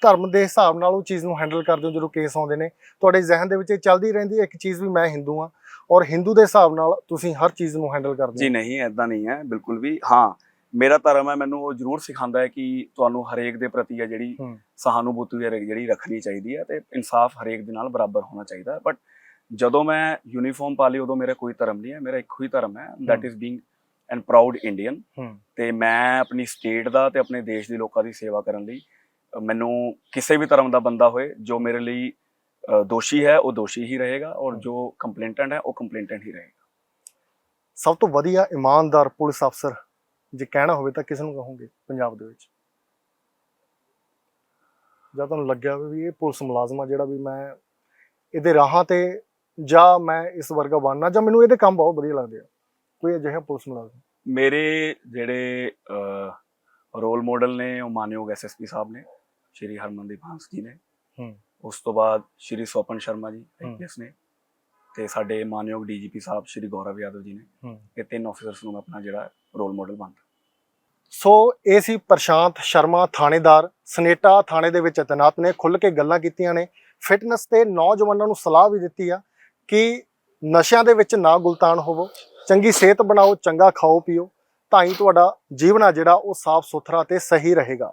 ਧਰਮ ਦੇ ਹਿਸਾਬ ਨਾਲ ਉਹ ਚੀਜ਼ ਨੂੰ ਹੈਂਡਲ ਕਰਦੇ ਹੋ ਜਦੋਂ ਕੇਸ ਆਉਂਦੇ ਨੇ। ਤੁਹਾਡੇ ਜ਼ਿਹਨ ਦੇ ਵਿੱਚ ਇਹ ਚੱਲਦੀ ਰਹਿੰਦੀ ਹੈ ਇੱਕ ਚੀਜ਼ ਵੀ ਮੈਂ ਹਿੰਦੂ ਆ ਔਰ ਹਿੰਦੂ ਦੇ ਹਿਸਾਬ ਨਾਲ ਤੁਸੀਂ ਹਰ ਚੀਜ਼ ਨੂੰ ਹੈਂਡਲ ਕਰਦੇ ਜੀ ਨਹੀਂ ਐਦਾਂ ਨਹੀਂ ਹੈ ਬਿਲਕੁਲ ਵੀ ਹਾਂ ਮੇਰਾ ਧਰਮ ਹੈ ਮੈਨੂੰ ਉਹ ਜ਼ਰੂਰ ਸਿਖਾਉਂਦਾ ਹੈ ਕਿ ਤੁਹਾਨੂੰ ਹਰੇਕ ਦੇ ਪ੍ਰਤੀ ਹੈ ਜਿਹੜੀ। ਸਹਾਨੁਭੂਤੀ ਜਿਹੜੀ ਰੱਖਣੀ ਚਾਹੀਦੀ ਹੈ ਤੇ ਇਨਸਾਫ ਹਰੇਕ ਦੇ ਨਾਲ ਬਰਾਬਰ ਹੋਣਾ ਚਾਹੀਦਾ ਬਟ ਜਦੋਂ ਮੈਂ ਯੂਨੀਫਾਰਮ ਪਾ ਲਈ ਉਦੋਂ ਮੇਰਾ ਕੋਈ ਧਰਮ ਨਹੀਂ ਹੈ ਮੇਰਾ ਇੱਕੋ ਹੀ ਧਰਮ ਹੈ that. Is being an proud Indian ਤੇ ਮੈਂ ਆਪਣੀ ਸਟੇਟ ਦਾ ਤੇ ਆਪਣੇ ਦੇਸ਼ ਦੇ ਲੋਕਾਂ ਦੀ ਸੇਵਾ ਕਰਨ ਲਈ ਮੈਨੂੰ ਕਿਸੇ ਵੀ ਧਰਮ ਦਾ ਬੰਦਾ ਹੋਏ ਜੋ ਮੇਰੇ ਲਈ ਦੋਸ਼ੀ ਹੈ ਉਹ ਦੋਸ਼ੀ ਹੀ ਰਹੇਗਾ ਔਰ ਜੋ ਕੰਪਲੇਂਟੈਂਟ ਹੈ ਉਹ ਕੰਪਲੇਂਟੈਂਟ ਹੀ ਰਹੇਗਾ ਸਭ ਤੋਂ ਵਧੀਆ ਇਮਾਨਦਾਰ ਪੁਲਿਸ ਅਫਸਰ ਜੇ ਕਹਿਣਾ ਹੋਵੇ ਤਾਂ ਕਿਸ ਨੂੰ ਕਹੋਗੇ ਪੰਜਾਬ ਦੇ ਵਿੱਚ ਜਾਂ ਤੁਹਾਨੂੰ ਲੱਗਿਆ ਵੀ ਇਹ ਪੁਲਿਸ ਮੁਲਾਜ਼ਮ ਆ ਜਿਹੜਾ ਵੀ ਮੈਂ ਇਹਦੇ ਰਾਹਾਂ ਤੇ ਜਾਂ ਮੈਂ ਇਸ ਵਰਗਾ ਬਣਨਾ ਜਾਂ ਮੈਨੂੰ ਇਹਦੇ ਕੰਮ ਬਹੁਤ ਵਧੀਆ ਲੱਗਦੇ ਆ ਕੋਈ ਅਜਿਹਾ ਪੁਲਿਸ ਮੁਲਾਜ਼ਮ ਮੇਰੇ ਜਿਹੜੇ ਰੋਲ ਮਾਡਲ ਨੇ ਉਹ ਮਾਨਯੋਗ ਐਸਐਸਪੀ ਸਾਹਿਬ ਨੇ ਸ਼੍ਰੀ ਹਰਮਨਦੀਪ ਹੰਸ ਜੀ ਨੇ ਹੂੰ। ਉਸ ਤੋਂ ਬਾਅਦ ਸ਼੍ਰੀ ਸੋਪਨ ਸ਼ਰਮਾ ਜੀ। ਆਈਪੀਐਸ ਨੇ ਤੇ ਸਾਡੇ ਮਾਨਯੋਗ ਡੀਜੀਪੀ ਸਾਹਿਬ ਸ਼੍ਰੀ ਗੌਰਵ ਯਾਦਵ ਜੀ ਨੇ। ਇਹ ਤਿੰਨ ਆਫੀਸਰਸ ਨੂੰ ਆਪਣਾ ਜਿਹੜਾ ਰੋਲ ਮਾਡਲ ਮੰਨਦਾ ਸੋ ਇਹ ਸੀ ਪ੍ਰਸ਼ਾਂਤ ਸ਼ਰਮਾ ਥਾਣੇਦਾਰ ਸਨੇਟਾ ਥਾਣੇ ਦੇ ਵਿੱਚ ਤੈਨਾਤ ਨੇ ਖੁੱਲ ਕੇ ਗੱਲਾਂ ਕੀਤੀਆਂ ਨੇ ਫਿਟਨੈਸ ਤੇ ਨੌਜਵਾਨਾਂ ਨੂੰ ਸਲਾਹ ਵੀ ਦਿੱਤੀ ਆ ਕਿ ਨਸ਼ਿਆਂ ਦੇ ਵਿੱਚ ਨਾ ਗੁਲਤਾਨ ਹੋਵੋ ਚੰਗੀ ਸਿਹਤ ਬਣਾਓ ਚੰਗਾ ਖਾਓ ਪੀਓ ਤਾਂ ਹੀ ਤੁਹਾਡਾ ਜੀਵਨ ਆ ਜਿਹੜਾ ਉਹ ਸਾਫ਼ ਸੁਥਰਾ ਤੇ ਸਹੀ ਰਹੇਗਾ